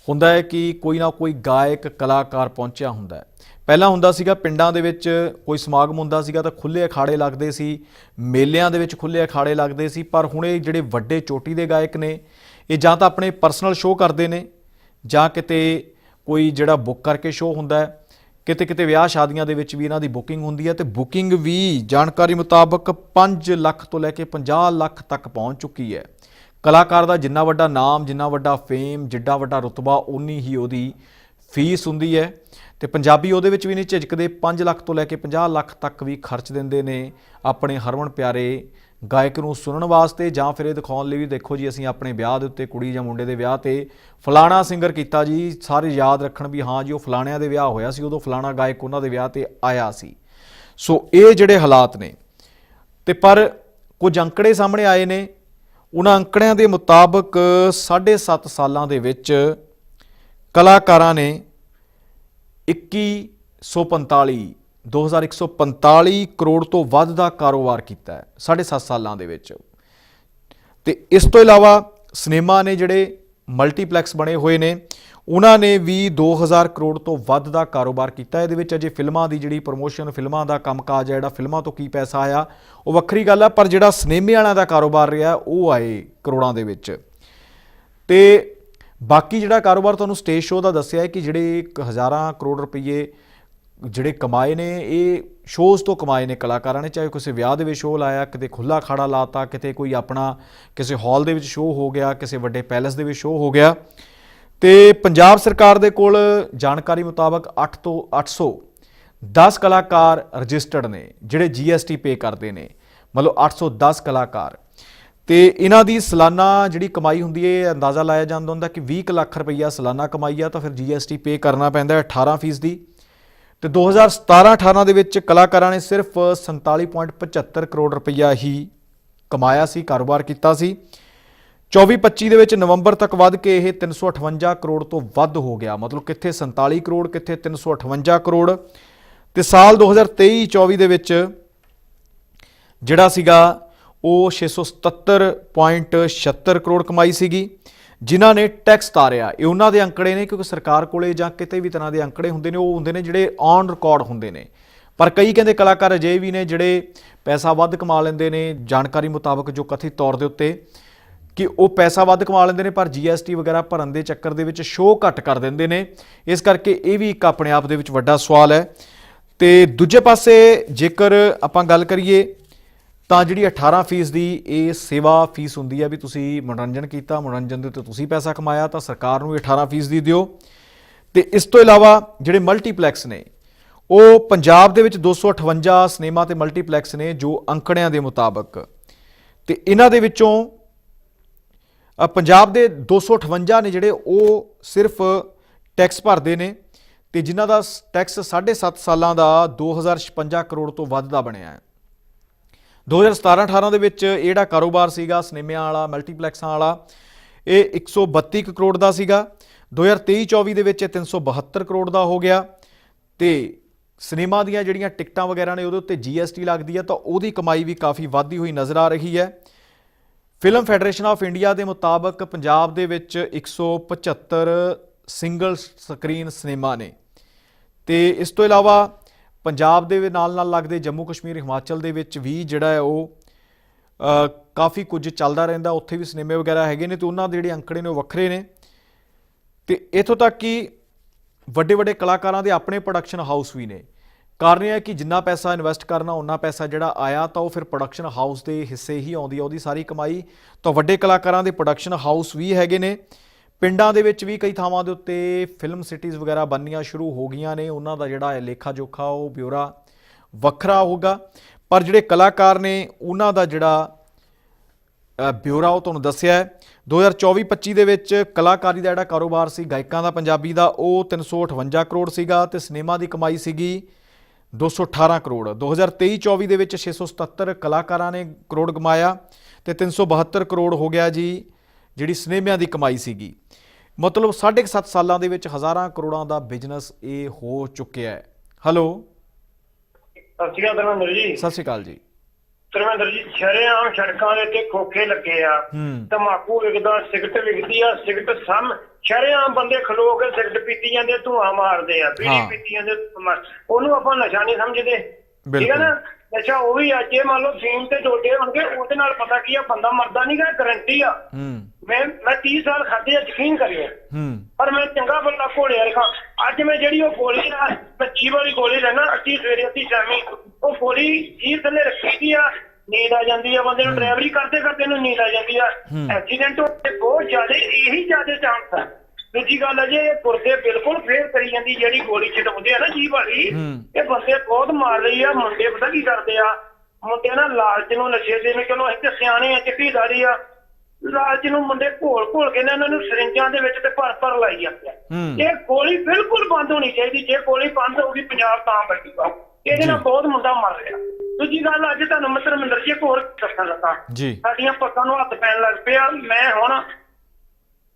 ਹੁੰਦਾ ਹੈ ਕਿ ਕੋਈ ਨਾ ਕੋਈ ਗਾਇਕ, ਕਲਾਕਾਰ ਪਹੁੰਚਿਆ ਹੁੰਦਾ ਹੈ। ਪਹਿਲਾਂ ਹੁੰਦਾ ਸੀਗਾ ਪਿੰਡਾਂ ਦੇ ਵਿੱਚ ਕੋਈ ਸਮਾਗਮ ਹੁੰਦਾ ਸੀਗਾ ਤਾਂ ਖੁੱਲੇ ਅਖਾੜੇ ਲੱਗਦੇ ਸੀ, ਮੇਲਿਆਂ ਦੇ ਵਿੱਚ ਖੁੱਲੇ ਅਖਾੜੇ ਲੱਗਦੇ ਸੀ, ਪਰ ਹੁਣ ਇਹ ਜਿਹੜੇ ਵੱਡੇ ਚੋਟੀ ਦੇ ਗਾਇਕ ਨੇ, ਇਹ ਜਾਂ ਤਾਂ ਆਪਣੇ ਪਰਸਨਲ ਸ਼ੋਅ ਕਰਦੇ ਨੇ, ਜਾਂ ਕਿਤੇ ਕੋਈ ਜਿਹੜਾ ਬੁੱਕ ਕਰਕੇ ਸ਼ੋਅ ਹੁੰਦਾ ਹੈ, ਕਿਤੇ ਕਿਤੇ ਵਿਆਹ ਸ਼ਾਦੀਆਂ ਦੇ ਵਿੱਚ ਵੀ ਇਹਨਾਂ ਦੀ ਬੁਕਿੰਗ ਹੁੰਦੀ ਹੈ ਤੇ ਬੁਕਿੰਗ ਵੀ ਜਾਣਕਾਰੀ ਮੁਤਾਬਕ 5 ਲੱਖ ਤੋਂ ਲੈ ਕੇ 50 ਲੱਖ ਤੱਕ ਪਹੁੰਚ ਚੁੱਕੀ ਹੈ। ਕਲਾਕਾਰ ਦਾ ਜਿੰਨਾ ਵੱਡਾ ਨਾਮ, ਜਿੰਨਾ ਵੱਡਾ ਫੇਮ ਜਿੱਡਾ ਵੱਡਾ ਰੁਤਬਾ ਉਨੀ ਹੀ ਉਹਦੀ ਫੀਸ ਹੁੰਦੀ ਹੈ। ਤੇ ਪੰਜਾਬੀ ਉਹਦੇ ਵਿੱਚ ਵੀ ਨਹੀਂ ਝਿਜਕਦੇ। 5 ਲੱਖ ਤੋਂ ਲੈ ਕੇ 50 ਲੱਖ ਤੱਕ ਵੀ ਖਰਚ ਦਿੰਦੇ ਨੇ ਆਪਣੇ ਹਰਮਨ ਪਿਆਰੇ ਗਾਇਕ ਨੂੰ ਸੁਣਨ ਵਾਸਤੇ। ਜਾਂ ਫਿਰ ਇਹ ਦਿਖਾਉਣ ਲਈ ਵੀ ਦੇਖੋ ਜੀ, ਅਸੀਂ ਆਪਣੇ ਵਿਆਹ ਦੇ ਉੱਤੇ ਕੁੜੀ ਜਾਂ ਮੁੰਡੇ ਦੇ ਵਿਆਹ ਤੇ ਫਲਾਣਾ ਸਿੰਗਰ ਕੀਤਾ ਜੀ। ਸਾਰੇ ਯਾਦ ਰੱਖਣ ਵੀ ਹਾਂ ਜੀ, ਉਹ ਫਲਾਣਿਆਂ ਦੇ ਵਿਆਹ ਹੋਇਆ ਸੀ। ਉਦੋਂ ਫਲਾਣਾ ਗਾਇਕ ਉਹਨਾਂ ਦੇ ਵਿਆਹ ਤੇ ਆਇਆ ਸੀ। ਸੋ ਇਹ ਜਿਹੜੇ ਹਾਲਾਤ ਨੇ, ਤੇ ਪਰ ਕੁਝ ਅੰਕੜੇ ਸਾਹਮਣੇ ਆਏ ਨੇ। ਉਹਨਾਂ ਅੰਕੜਿਆਂ ਦੇ ਮੁਤਾਬਕ 7.5 ਸਾਲਾਂ ਦੇ ਵਿੱਚ ਕਲਾਕਾਰਾਂ ਨੇ 2145 2145 ਕਰੋੜ ਤੋਂ ਵੱਧ ਦਾ ਕਾਰੋਬਾਰ ਕੀਤਾ ਹੈ, ਸਾਢੇ ਸੱਤ ਸਾਲਾਂ ਦੇ ਵਿੱਚ। ਤੇ ਇਸ ਤੋਂ ਇਲਾਵਾ ਸਿਨੇਮਾ ਨੇ ਜਿਹੜੇ ਮਲਟੀਪਲੈਕਸ ਬਣੇ ਹੋਏ ਨੇ ਉਹਨਾਂ ਨੇ ਵੀ 2000 ਕਰੋੜ ਤੋਂ ਵੱਧ ਦਾ ਕਾਰੋਬਾਰ ਕੀਤਾ। ਇਹਦੇ ਵਿੱਚ ਅਜੇ ਫਿਲਮਾਂ ਦੀ ਜਿਹੜੀ ਪ੍ਰੋਮੋਸ਼ਨ ਫਿਲਮਾਂ ਦਾ ਕੰਮਕਾਜ ਹੈ, ਜਿਹੜਾ ਫਿਲਮਾਂ ਤੋਂ ਕੀ ਪੈਸਾ ਆਇਆ, ਉਹ ਵੱਖਰੀ ਗੱਲ ਹੈ ਪਰ ਜਿਹੜਾ ਸਿਨੇਮੇ ਵਾਲਿਆਂ ਦਾ ਕਾਰੋਬਾਰ ਰਿਹਾ, ਉਹ ਆਏ ਕਰੋੜਾਂ ਦੇ ਵਿੱਚ। ਤੇ ਬਾਕੀ ਜਿਹੜਾ ਕਾਰੋਬਾਰ ਤੁਹਾਨੂੰ ਸਟੇਜ ਸ਼ੋਅ ਦਾ ਦੱਸਿਆ ਹੈ ਕਿ ਜਿਹੜੇ ਇੱਕ ਹਜ਼ਾਰਾਂ ਕਰੋੜ ਰੁਪਏ ਜਿਹੜੇ ਕਮਾਏ ਨੇ, ਇਹ ਸ਼ੋਜ਼ ਤੋਂ ਕਮਾਏ ਨੇ ਕਲਾਕਾਰਾਂ ਨੇ, ਚਾਹੇ ਕਿਸੇ ਵਿਆਹ ਦੇ ਵਿੱਚ ਸ਼ੋਅ ਲਾਇਆ, ਕਿਤੇ ਖੁੱਲਾ ਖਾੜਾ ਲਾਤਾ, ਕਿਤੇ ਕੋਈ ਆਪਣਾ, ਕਿਸੇ ਹਾਲ ਦੇ ਵਿੱਚ ਸ਼ੋਅ ਹੋ ਗਿਆ, ਕਿਸੇ ਵੱਡੇ ਪੈਲੇਸ ਦੇ ਵਿੱਚ ਸ਼ੋਅ ਹੋ ਗਿਆ। ਤੇ ਪੰਜਾਬ ਸਰਕਾਰ ਦੇ ਕੋਲ ਜਾਣਕਾਰੀ ਮੁਤਾਬਕ 8 ਤੋਂ 800 10 ਕਲਾਕਾਰ ਰਜਿਸਟਰਡ ਨੇ, ਜਿਹੜੇ GST ਪੇ ਕਰਦੇ ਨੇ, ਮਤਲਬ 810 ਕਲਾਕਾਰ। ਤੇ ਇਹਨਾਂ ਦੀ ਸਾਲਾਨਾ ਜਿਹੜੀ ਕਮਾਈ ਹੁੰਦੀ ਹੈ ਅੰਦਾਜ਼ਾ ਲਾਇਆ ਜਾਂਦਾ ਹੁੰਦਾ ਕਿ 20 ਕੁ ਲੱਖ ਰੁਪਈਆ ਸਾਲਾਨਾ ਕਮਾਈ ਆ, ਤਾਂ ਫਿਰ GST ਪੇ ਕਰਨਾ ਪੈਂਦਾ ਹੈ 18% ਦੀ ਤੇ 2017-18 ਦੇ ਵਿੱਚ ਕਲਾਕਾਰਾਂ ਨੇ ਸਿਰਫ 47.75 ਕਰੋੜ ਰੁਪਈਆ ਹੀ ਕਮਾਇਆ ਸੀ, ਕਾਰੋਬਾਰ ਕੀਤਾ ਸੀ। 24-25 ਦੇ ਵਿੱਚ ਨਵੰਬਰ ਤੱਕ ਵੱਧ ਕੇ ਇਹ 358 ਕਰੋੜ ਤੋਂ ਵੱਧ ਹੋ ਗਿਆ। ਮਤਲਬ ਕਿੱਥੇ 47 ਕਰੋੜ, ਕਿੱਥੇ 358 ਕਰੋੜ। ਤੇ ਸਾਲ 2023-24 ਦੇ ਵਿੱਚ ਜਿਹੜਾ ਸੀਗਾ, ਉਹ 677.76 ਕਰੋੜ ਕਮਾਈ ਸੀਗੀ। ਜਿਨ੍ਹਾਂ ਨੇ ਟੈਕਸ ਤਾਰਿਆ। ਇਹ ਉਹਨਾਂ ਦੇ ਅੰਕੜੇ ਨੇ, ਕਿਉਂਕਿ ਸਰਕਾਰ ਕੋਲੇ ਜਾਂ ਕਿਤੇ ਵੀ ਤਰ੍ਹਾਂ ਦੇ ਅੰਕੜੇ ਹੁੰਦੇ ਨੇ, ਉਹ ਹੁੰਦੇ ਨੇ ਜਿਹੜੇ ਔਨ ਰਿਕਾਰਡ ਹੁੰਦੇ ਨੇ। ਪਰ ਕਈ ਕਹਿੰਦੇ ਕਲਾਕਾਰ ਅਜੇ ਵੀ ਨੇ ਜਿਹੜੇ ਪੈਸਾ ਵੱਧ ਕਮਾ ਲੈਂਦੇ ਨੇ, ਜਾਣਕਾਰੀ ਮੁਤਾਬਕ ਜੋ ਕਥਿਤ ਤੌਰ ਦੇ ਉੱਤੇ। ਕਿ ਉਹ ਪੈਸਾ ਵੱਧ ਕਮਾ ਲੈਂਦੇ ਨੇ, ਪਰ GST ਵਗੈਰਾ ਭਰਨ ਦੇ ਚੱਕਰ ਦੇ ਵਿੱਚ ਸ਼ੋਅ ਘੱਟ ਕਰ ਦਿੰਦੇ ਨੇ। ਇਸ ਕਰਕੇ ਇਹ ਵੀ ਇੱਕ ਆਪਣੇ ਆਪ ਦੇ ਵਿੱਚ ਵੱਡਾ ਸਵਾਲ ਹੈ। ਤੇ ਦੂਜੇ ਪਾਸੇ ਜੇਕਰ ਆਪਾਂ ਗੱਲ ਕਰੀਏ, ਤਾਂ ਜਿਹੜੀ 18% ਦੀ ਇਹ ਸੇਵਾ ਫੀਸ ਹੁੰਦੀ ਹੈ ਵੀ ਤੁਸੀਂ ਮਨੋਰੰਜਨ ਕੀਤਾ, ਮਨੋਰੰਜਨ ਦੇ ਉੱਤੇ ਤੁਸੀਂ ਪੈਸਾ ਕਮਾਇਆ, ਤਾਂ ਸਰਕਾਰ ਨੂੰ ਵੀ 18% ਦੀ ਦਿਓ। ਤੇ ਇਸ ਤੋਂ ਇਲਾਵਾ ਜਿਹੜੇ ਮਲਟੀਪਲੈਕਸ ਨੇ, ਉਹ ਪੰਜਾਬ ਦੇ ਵਿੱਚ 258 ਸਿਨੇਮਾ ਤੇ ਮਲਟੀਪਲੈਕਸ ਨੇ ਜੋ ਅੰਕੜਿਆਂ ਦੇ ਮੁਤਾਬਕ। ਤੇ ਇਹਨਾਂ ਦੇ ਵਿੱਚੋਂ ਪੰਜਾਬ ਦੇ 258 ਨੇ ਜਿਹੜੇ ਉਹ ਸਿਰਫ ਟੈਕਸ ਭਰਦੇ ਨੇ ਤੇ ਜਿਨ੍ਹਾਂ ਦਾ ਸ- ਟੈਕਸ 7.5 ਸਾਲਾਂ ਦਾ 2056 ਕਰੋੜ ਤੋਂ ਵੱਧ ਦਾ ਬਣਿਆ ਹੈ। 2017-18 ਦੇ ਵਿੱਚ ਇਹ ਕਾਰੋਬਾਰ ਸੀਗਾ, ਸਿਨੇਮਿਆਂ ਵਾਲਾ, ਮਲਟੀਪਲੈਕਸਾਂ ਵਾਲਾ, ਇਹ 132 ਕੁ ਕਰੋੜ ਦਾ ਸੀਗਾ। 2023-24 ਦੇ ਵਿੱਚ ਇਹ 372 ਕਰੋੜ ਦਾ ਹੋ ਗਿਆ ਤੇ ਸਿਨੇਮਾ ਦੀਆਂ ਜਿਹੜੀਆਂ ਟਿਕਟਾਂ ਵਗੈਰਾ ਨੇ ਉਹਦੇ ਉੱਤੇ GST ਲੱਗਦੀ ਹੈ ਤਾਂ ਉਹਦੀ ਕਮਾਈ ਵੀ ਕਾਫੀ ਵਧਦੀ ਹੋਈ ਨਜ਼ਰ ਆ ਰਹੀ ਹੈ। ਫਿਲਮ ਫੈਡਰੇਸ਼ਨ ਆਫ ਇੰਡੀਆ ਦੇ ਮੁਤਾਬਕ ਪੰਜਾਬ ਦੇ ਵਿੱਚ 175 ਸਿੰਗਲ ਸਕਰੀਨ ਸਿਨੇਮਾ ਨੇ। ਤੇ ਇਸ ਤੋਂ ਇਲਾਵਾ ਪੰਜਾਬ ਦੇ ਨਾਲ ਨਾਲ ਲੱਗਦੇ ਜੰਮੂ ਕਸ਼ਮੀਰ, ਹਿਮਾਚਲ ਦੇ ਵਿੱਚ ਵੀ ਜਿਹੜਾ ਹੈ ਉਹ ਕਾਫੀ ਕੁਝ ਚੱਲਦਾ ਰਹਿੰਦਾ, ਉੱਥੇ ਵੀ ਸਿਨੇਮੇ ਵਗੈਰਾ ਹੈਗੇ ਨੇ ਤੇ ਉਹਨਾਂ ਦੇ ਜਿਹੜੇ ਅੰਕੜੇ ਨੇ ਉਹ ਵੱਖਰੇ ਨੇ। ਤੇ ਇਥੋਂ ਤੱਕ ਕਿ ਵੱਡੇ ਵੱਡੇ ਕਲਾਕਾਰਾਂ ਦੇ ਆਪਣੇ ਪ੍ਰੋਡਕਸ਼ਨ ਹਾਊਸ ਵੀ ਨੇ। ਕਾਰਨ ਇਹ ਹੈ ਕਿ ਜਿੰਨਾ ਪੈਸਾ ਇਨਵੈਸਟ ਕਰਨਾ ਉਹਨਾਂ ਪੈਸਾ ਜਿਹੜਾ ਆਇਆ ਤਾਂ ਉਹ ਫਿਰ ਪ੍ਰੋਡਕਸ਼ਨ ਹਾਊਸ ਦੇ ਹਿੱਸੇ ਹੀ ਆਉਂਦੀ ਹੈ ਉਹਦੀ ਸਾਰੀ ਕਮਾਈ। ਤਾਂ ਵੱਡੇ ਕਲਾਕਾਰਾਂ ਦੇ ਪ੍ਰੋਡਕਸ਼ਨ ਹਾਊਸ ਵੀ ਹੈਗੇ ਨੇ। ਪਿੰਡਾਂ ਦੇ ਵਿੱਚ ਵੀ ਕਈ ਥਾਵਾਂ ਦੇ ਉੱਤੇ ਫਿਲਮ ਸਿਟੀਜ਼ ਵਗੈਰਾ ਬਣਨੀਆਂ ਸ਼ੁਰੂ ਹੋ ਗਈਆਂ ਨੇ। ਉਹਨਾਂ ਦਾ ਜਿਹੜਾ ਹੈ ਲੇਖਾ ਜੋਖਾ, ਉਹ ਬਿਊਰਾ ਵੱਖਰਾ ਹੋਗਾ ਪਰ ਜਿਹੜੇ ਕਲਾਕਾਰ ਨੇ, ਉਹਨਾਂ ਦਾ ਜਿਹੜਾ ਬਿਊਰਾ ਉਹ ਤੁਹਾਨੂੰ ਦੱਸਿਆ ਹੈ। 2024-25 ਦੇ ਵਿੱਚ ਕਲਾਕਾਰੀ ਦਾ ਜਿਹੜਾ ਕਾਰੋਬਾਰ ਸੀ, ਗਾਇਕਾਂ ਦਾ, ਪੰਜਾਬੀ ਦਾ, ਉਹ 358 ਕਰੋੜ ਸੀਗਾ ਤੇ ਸਿਨੇਮਾ ਦੀ ਕਮਾਈ ਸੀਗੀ 218 ਕਰੋੜ। 2023-24 ਦੇ ਵਿੱਚ 677 ਕਲਾਕਾਰਾਂ ਨੇ ਕਰੋੜ ਕਮਾਇਆ ਤੇ 372 ਕਰੋੜ ਹੋ ਗਿਆ ਜੀ ਜਿਹੜੀ ਸਿਨੇਮਿਆਂ ਦੀ ਕਮਾਈ ਸੀਗੀ। ਮਤਲਬ 7.5 ਸਾਲਾਂ ਦੇ ਵਿੱਚ ਹਜ਼ਾਰਾਂ ਕਰੋੜਾਂ ਦਾ ਬਿਜ਼ਨਸ ਇਹ ਹੋ ਚੁੱਕਿਆ ਹੈ। ਹੈਲੋ? ਸਤਿ ਸ਼੍ਰੀ ਅਕਾਲ ਧਰਮਿੰਦਰ ਜੀ। ਸਤਿ ਸ਼੍ਰੀ ਅਕਾਲ ਜੀ। ਧਰਮਿੰਦਰ ਜੀ ਸ਼ਰੇਆਮ ਸੜਕਾਂ ਦੇ ਉੱਤੇ ਖੋਖੇ ਲੱਗੇ ਆ। ਤਮਾਕੂ ਵਿਕਦਾ ਸਿਗਰਟ ਵਿਕਦੀ ਆ ਸਿਗਰਟ ਸਮ ਸ਼ਰੇਆਮ ਬੰਦੇ ਖਲੋ ਕੇ ਸਿਗਰਟ ਪੀਤੀ ਜਾਂਦੇ ਧੂਆਂ ਮਾਰਦੇ ਆ ਬੀੜੀ। ਪੀਤੀ ਜਾਂਦੇ ਉਹਨੂੰ ਆਪਾਂ ਨਸ਼ਾ ਨਹੀਂ ਸਮਝਦੇ। ਠੀਕ ਹੈ। ਨਾ? ਨਸ਼ਾ ਉਹ ਵੀ ਆ ਜੇ ਮੰਨ ਲਓ ਫੀਮ ਤੇ ਡੋਡੇ ਹੋਣਗੇ ਉਹਦੇ ਨਾਲ ਪਤਾ ਕੀ ਆ ਬੰਦਾ ਮਰਦਾ ਨਹੀਂਗਾ ਗਰੰਟੀ ਆ। ਮੈਂ ਮੈਂ 30 ਸਾਲ ਖਾਦੇ ਆ ਯਕੀਨ ਕਰਿਓ। ਹੂੰ। ਪਰ ਮੈਂ ਚੰਗਾ ਬੰਦਾ ਘੋੜਿਆ ਰਖਾ ਅੱਜ ਮੈਂ ਜਿਹੜੀ ਉਹ ਗੋਲੀ ਆ ਪੱਚੀ ਵਾਲੀ ਗੋਲੀ ਲੈਣਾ ਅੱਧੀ ਸਵੇਰੇ ਅੱਧੀ ਸ਼ਾਮੀ ਉਹ ਗੋਲੀ ਜੀਭ ਥੱਲੇ ਰੱਖੀ ਦੀ ਆ ਨੀਂਦ ਆ ਜਾਂਦੀ ਆ ਬੰਦੇ ਨੂੰ ਡਰਾਈਵਰੀ ਕਰਦੇ ਕਰਦੇ ਨੂੰ ਨੀਂਦ ਆ ਜਾਂਦੀ ਆ। ਐਕਸੀਡੈਂਟ ਹੋਣ ਦੇ ਬਹੁਤ ਜ਼ਿਆਦਾ ਇਹੀ ਜ਼ਿਆਦਾ ਚਾਂਸ ਆ ਦੂਜੀ ਗੱਲ ਹੈ ਜੇ ਇਹ ਪੁਰਦੇ ਬਿਲਕੁਲ ਫੇਰ ਕਰੀ ਜਾਂਦੀ ਜਿਹੜੀ ਗੋਲੀ ਚਟਾਉਂਦੇ ਆ ਨਾ ਜੀਭ ਵਾਲੀ। ਇਹ ਬੰਦੇ ਬਹੁਤ ਮਾਰ ਰਹੀ ਆ ਮੁੰਡੇ ਪਤਾ ਕੀ ਕਰਦੇ ਆ ਮੁੰਡੇ ਨਾ ਲਾਲਚ ਨੂੰ ਨਸ਼ੇ ਦੇ ਨੂੰ ਚਲੋ ਅਸੀਂ ਤੇ ਸਿਆਣੇ ਆ ਚਿੱਟੀ ਦਾੜੀ ਆ ਲਾਲਚ ਨੂੰ ਮੁੰਡੇ ਘੋਲ ਘੋਲ ਕੇ ਨਾ ਇਹਨਾਂ ਨੂੰ ਸਰਿੰਜਾਂ ਦੇ ਵਿੱਚ ਤੇ ਭਰ ਭਰ ਲਾਈ ਜਾਂਦੇ ਆ। ਇਹ ਗੋਲੀ ਬਿਲਕੁਲ ਬੰਦ ਹੋਣੀ ਚਾਹੀਦੀ ਜੇ ਗੋਲੀ ਬੰਦ ਹੋਊਗੀ ਪੰਜਾਬ ਤਾਂ ਬਚੂਗਾ ਇਹਦੇ ਨਾਲ ਜੀ। ਬਹੁਤ ਮੁੰਡਾ ਮਰ ਰਿਹਾ ਦੂਜੀ ਗੱਲ ਅੱਜ ਤੁਹਾਨੂੰ ਮਿੱਤਰ ਮਿੰਦਰ ਜੀ ਇੱਕ ਹੋਰ ਦੱਸਣ ਲੱਗਾ। ਜੀ। ਸਾਡੀਆਂ ਪੱਗਾਂ ਨੂੰ ਹੱਥ ਪੈਣ ਲੱਗ ਪਿਆ ਮੈਂ ਹੁਣ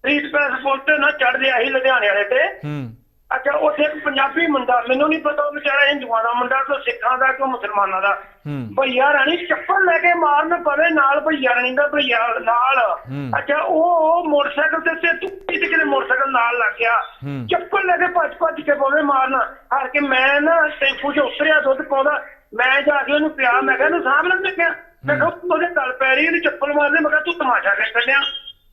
ਪ੍ਰੀਤ ਪੈਸ ਪੁਲ ਤੇ ਨਾ ਚੜਦੇ ਆਹੀ ਲੁਧਿਆਣੇ ਵਾਲੇ ਤੇ। ਹੂੰ। ਅੱਛਾ ਉੱਥੇ ਇੱਕ ਪੰਜਾਬੀ ਮੁੰਡਾ ਮੈਨੂੰ ਨਹੀਂ ਪਤਾ ਉਹ ਵਿਚਾਰਾ ਹਿੰਦੂਆਂ ਦਾ ਮੁੰਡਾ ਕਿ ਸਿੱਖਾਂ ਦਾ ਕਿ ਮੁਸਲਮਾਨਾਂ ਦਾ। ਹੂੰ। ਭਈਆ ਰਾਣੀ ਚੱਪਲ ਲੈ ਕੇ ਮਾਰਨ ਪਵੇ ਨਾਲ ਭਈਆ ਰਾਣੀ ਦਾ ਭਈਆ ਨਾਲ। ਹੂੰ। ਅੱਛਾ ਉਹ ਮੋਟਰਸਾਈਕਲ ਤੇ ਤੇ ਤੂੰ ਕਿਤੇ ਕਿਤੇ ਮੋਟਰਸਾਈਕਲ ਨਾਲ ਲੱਗ ਗਿਆ। ਹੂੰ। ਚੱਪਲ ਲੈ ਕੇ ਭੱਜ ਭੱਜ ਕੇ ਪਵੇ ਮਾਰਨ। ਹਾਰ ਕੇ ਮੈਂ ਨਾ ਟੈਂਪੂ 'ਚ ਉਤਰਿਆ ਦੁੱਧ ਪਾਉਂਦਾ। ਮੈਂ ਜਾ ਕੇ ਉਹਨੂੰ ਪਿਆ ਮੈਂ ਕਿਹਾ ਇਹਨੂੰ ਸਾਂਭ ਲੈ ਕਿਹਾ ਮੈਂ ਕਿਹਾ ਤੂੰ ਉਹਦੇ ਗਲ ਪੈ ਰਹੀ ਇਹਨੂੰ ਚੱਪਲ ਮਾਰਦੇ ਮੈਂ ਕਿਹਾ ਤੂੰ ਤਮਾਸ਼ਾ ਕਰ ਕੱਢਿਆ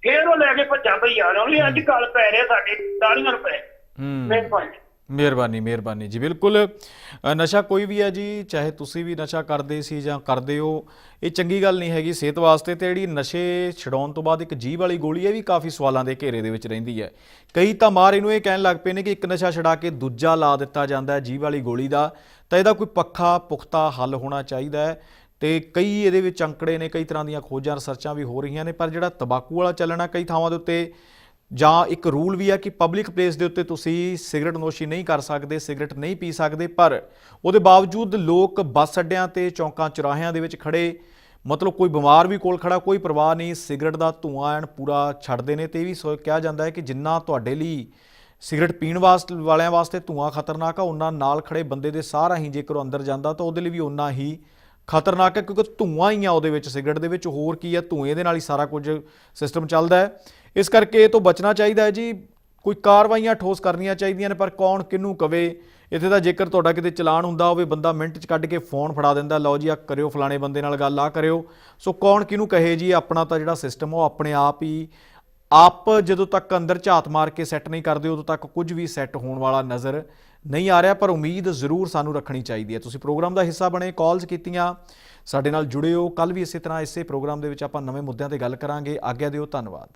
ਫੇਰ ਉਹ ਲੈ ਕੇ ਭੱਜਾ ਭਈਆ ਨੇ ਉਹਨੇ ਅੱਜ ਗਲ ਪੈ ਰਿਹਾ ਸਾਡੇ 40 ਰੁਪਏ ਹੂੰ। ਮਿਹਰਬਾਨੀ ਮਿਹਰਬਾਨੀ ਮਿਹਰਬਾਨੀ ਜੀ ਬਿਲਕੁਲ। ਅ, ਨਸ਼ਾ ਕੋਈ ਵੀ ਹੈ ਜੀ ਚਾਹੇ ਤੁਸੀਂ ਵੀ ਨਸ਼ਾ ਕਰਦੇ ਸੀ ਜਾਂ ਕਰਦੇ ਹੋ ਇਹ ਚੰਗੀ ਗੱਲ ਨਹੀਂ ਹੈਗੀ ਸਿਹਤ ਵਾਸਤੇ ਤੇ ਜਿਹੜੀ ਨਸ਼ੇ ਛਡਾਉਣ ਤੋਂ ਬਾਅਦ ਇੱਕ ਜੀਭ ਵਾਲੀ ਗੋਲੀ ਇਹ ਵੀ ਕਾਫੀ ਸਵਾਲਾਂ ਦੇ ਘੇਰੇ ਦੇ ਵਿੱਚ ਰਹਿੰਦੀ ਹੈ। ਕਈ ਤਾਂ ਮਾਰ ਇਹਨੂੰ ਇਹ ਕਹਿਣ ਲੱਗ ਪਏ ਨੇ ਕਿ ਇੱਕ ਨਸ਼ਾ ਛਡਾ ਕੇ ਦੂਜਾ ਲਾ ਦਿੱਤਾ ਜਾਂਦਾ ਹੈ ਜੀਭ ਵਾਲੀ ਗੋਲੀ ਦਾ ਤਾਂ ਇਹਦਾ ਕੋਈ ਪੱਖਾ ਪੁਖਤਾ ਹੱਲ ਹੋਣਾ ਚਾਹੀਦਾ ਹੈ ਤੇ ਕਈ ਇਹਦੇ ਵਿੱਚ ਅੰਕੜੇ ਨੇ ਕਈ ਤਰ੍ਹਾਂ ਦੀਆਂ ਖੋਜਾਂ ਰਿਸਰਚਾਂ ਵੀ ਹੋ ਰਹੀਆਂ ਨੇ ਪਰ ਜਿਹੜਾ ਤਬਾਕੂ ਵਾਲਾ ਚੱਲਣਾ ਕਈ ਥਾਵਾਂ ਦੇ ਉੱਤੇ ਜਾਂ ਇੱਕ ਰੂਲ ਵੀ ਹੈ ਕਿ ਪਬਲਿਕ ਪਲੇਸ ਦੇ ਉੱਤੇ ਤੁਸੀਂ ਸਿਗਰਟ ਨੋਸ਼ੀ ਨਹੀਂ ਕਰ ਸਕਦੇ, ਸਿਗਰਟ ਨਹੀਂ ਪੀ ਸਕਦੇ, ਪਰ ਉਹਦੇ ਬਾਵਜੂਦ ਲੋਕ ਬੱਸ ਅੱਡਿਆਂ ਤੇ ਚੌਂਕਾਂ ਚੁਰਾਹਿਆਂ ਦੇ ਵਿੱਚ ਖੜੇ। ਮਤਲਬ ਕੋਈ ਬਿਮਾਰ ਵੀ ਕੋਲ ਖੜਾ, ਕੋਈ ਪਰਵਾਹ ਨਹੀਂ, ਸਿਗਰਟ ਦਾ ਧੂਆਂ ਐਨ ਪੂਰਾ ਛੱਡਦੇ ਨੇ। ਤੇ ਇਹ ਵੀ ਸੋ ਕਿਹਾ ਜਾਂਦਾ ਹੈ ਕਿ ਜਿੰਨਾ ਤੁਹਾਡੇ ਲਈ ਸਿਗਰਟ ਪੀਣ ਵਾਸਤੇ ਵਾਲਿਆਂ ਵਾਸਤੇ ਧੂਆਂ ਖਤਰਨਾਕ ਆ, ਉਹਨਾਂ ਨਾਲ ਖੜੇ ਬੰਦੇ ਦੇ ਸਾਰਾ ਹੀ ਜੇਕਰ ਉਹ ਅੰਦਰ ਜਾਂਦਾ, ਤਾਂ ਉਹਦੇ ਲਈ ਵੀ ਓਨਾ ਹੀ ਖਤਰਨਾਕ ਹੈ, ਕਿਉਂਕਿ ਧੂਆਂ ਹੀ ਆ ਉਹਦੇ ਵਿੱਚ, ਸਿਗਰਟ ਦੇ ਵਿੱਚ। ਹੋਰ ਕੀ ਹੈ ਧੂਏ ਦੇ ਨਾਲ ਹੀ ਸਾਰਾ ਕੁਝ ਸਿਸਟਮ ਚੱਲਦਾ ਹੈ। ਇਸ ਕਰਕੇ ਇਹ ਤੋਂ ਬਚਣਾ ਚਾਹੀਦਾ ਹੈ ਜੀ। ਕੋਈ ਕਾਰਵਾਈਆਂ ਠੋਸ ਕਰਨੀਆਂ ਚਾਹੀਦੀਆਂ ਨੇ, ਪਰ ਕੌਣ ਕਿਹਨੂੰ ਕਵੇ? ਇੱਥੇ ਤਾਂ ਜੇਕਰ ਤੁਹਾਡਾ ਕਿਤੇ ਚਲਾਨ ਹੁੰਦਾ ਹੋਵੇ, ਬੰਦਾ ਮਿੰਟ 'ਚ ਕੱਢ ਕੇ ਫੋਨ ਫੜਾ ਦਿੰਦਾ, ਲਓ ਜੀ ਆ ਕਰਿਓ ਫਲਾਣੇ ਬੰਦੇ ਨਾਲ ਗੱਲ ਆ ਕਰਿਓ। ਸੋ ਕੌਣ ਕਿਹਨੂੰ ਕਹੇ ਜੀ, ਆਪਣਾ ਤਾਂ ਜਿਹੜਾ ਸਿਸਟਮ ਉਹ ਆਪਣੇ ਆਪ ਹੀ, ਆਪ ਜਦੋਂ ਤੱਕ ਅੰਦਰ ਝਾਤ ਮਾਰ ਕੇ ਸੈੱਟ ਨਹੀਂ ਕਰਦੇ, ਉਦੋਂ ਤੱਕ ਕੁਝ ਵੀ ਸੈੱਟ ਹੋਣ ਵਾਲਾ ਨਜ਼ਰ ਨਹੀਂ ਆ ਰਿਹਾ, ਪਰ ਉਮੀਦ ਜ਼ਰੂਰ ਸਾਨੂੰ ਰੱਖਣੀ ਚਾਹੀਦੀ ਹੈ। ਤੁਸੀਂ ਪ੍ਰੋਗਰਾਮ ਦਾ ਹਿੱਸਾ ਬਣੇ ਕਾਲਸ ਕੀਤੀਆਂ, ਸਾਡੇ ਨਾਲ ਜੁੜਿਓ ਕੱਲ ਵੀ ਇਸੇ ਤਰ੍ਹਾਂ ਇਸੇ ਪ੍ਰੋਗਰਾਮ ਦੇ ਵਿੱਚ ਆਪਾਂ ਨਵੇਂ ਮੁੱਦਿਆਂ ਤੇ ਗੱਲ ਕਰਾਂਗੇ। ਆਗਿਆ ਦਿਓ, ਧੰਨਵਾਦ।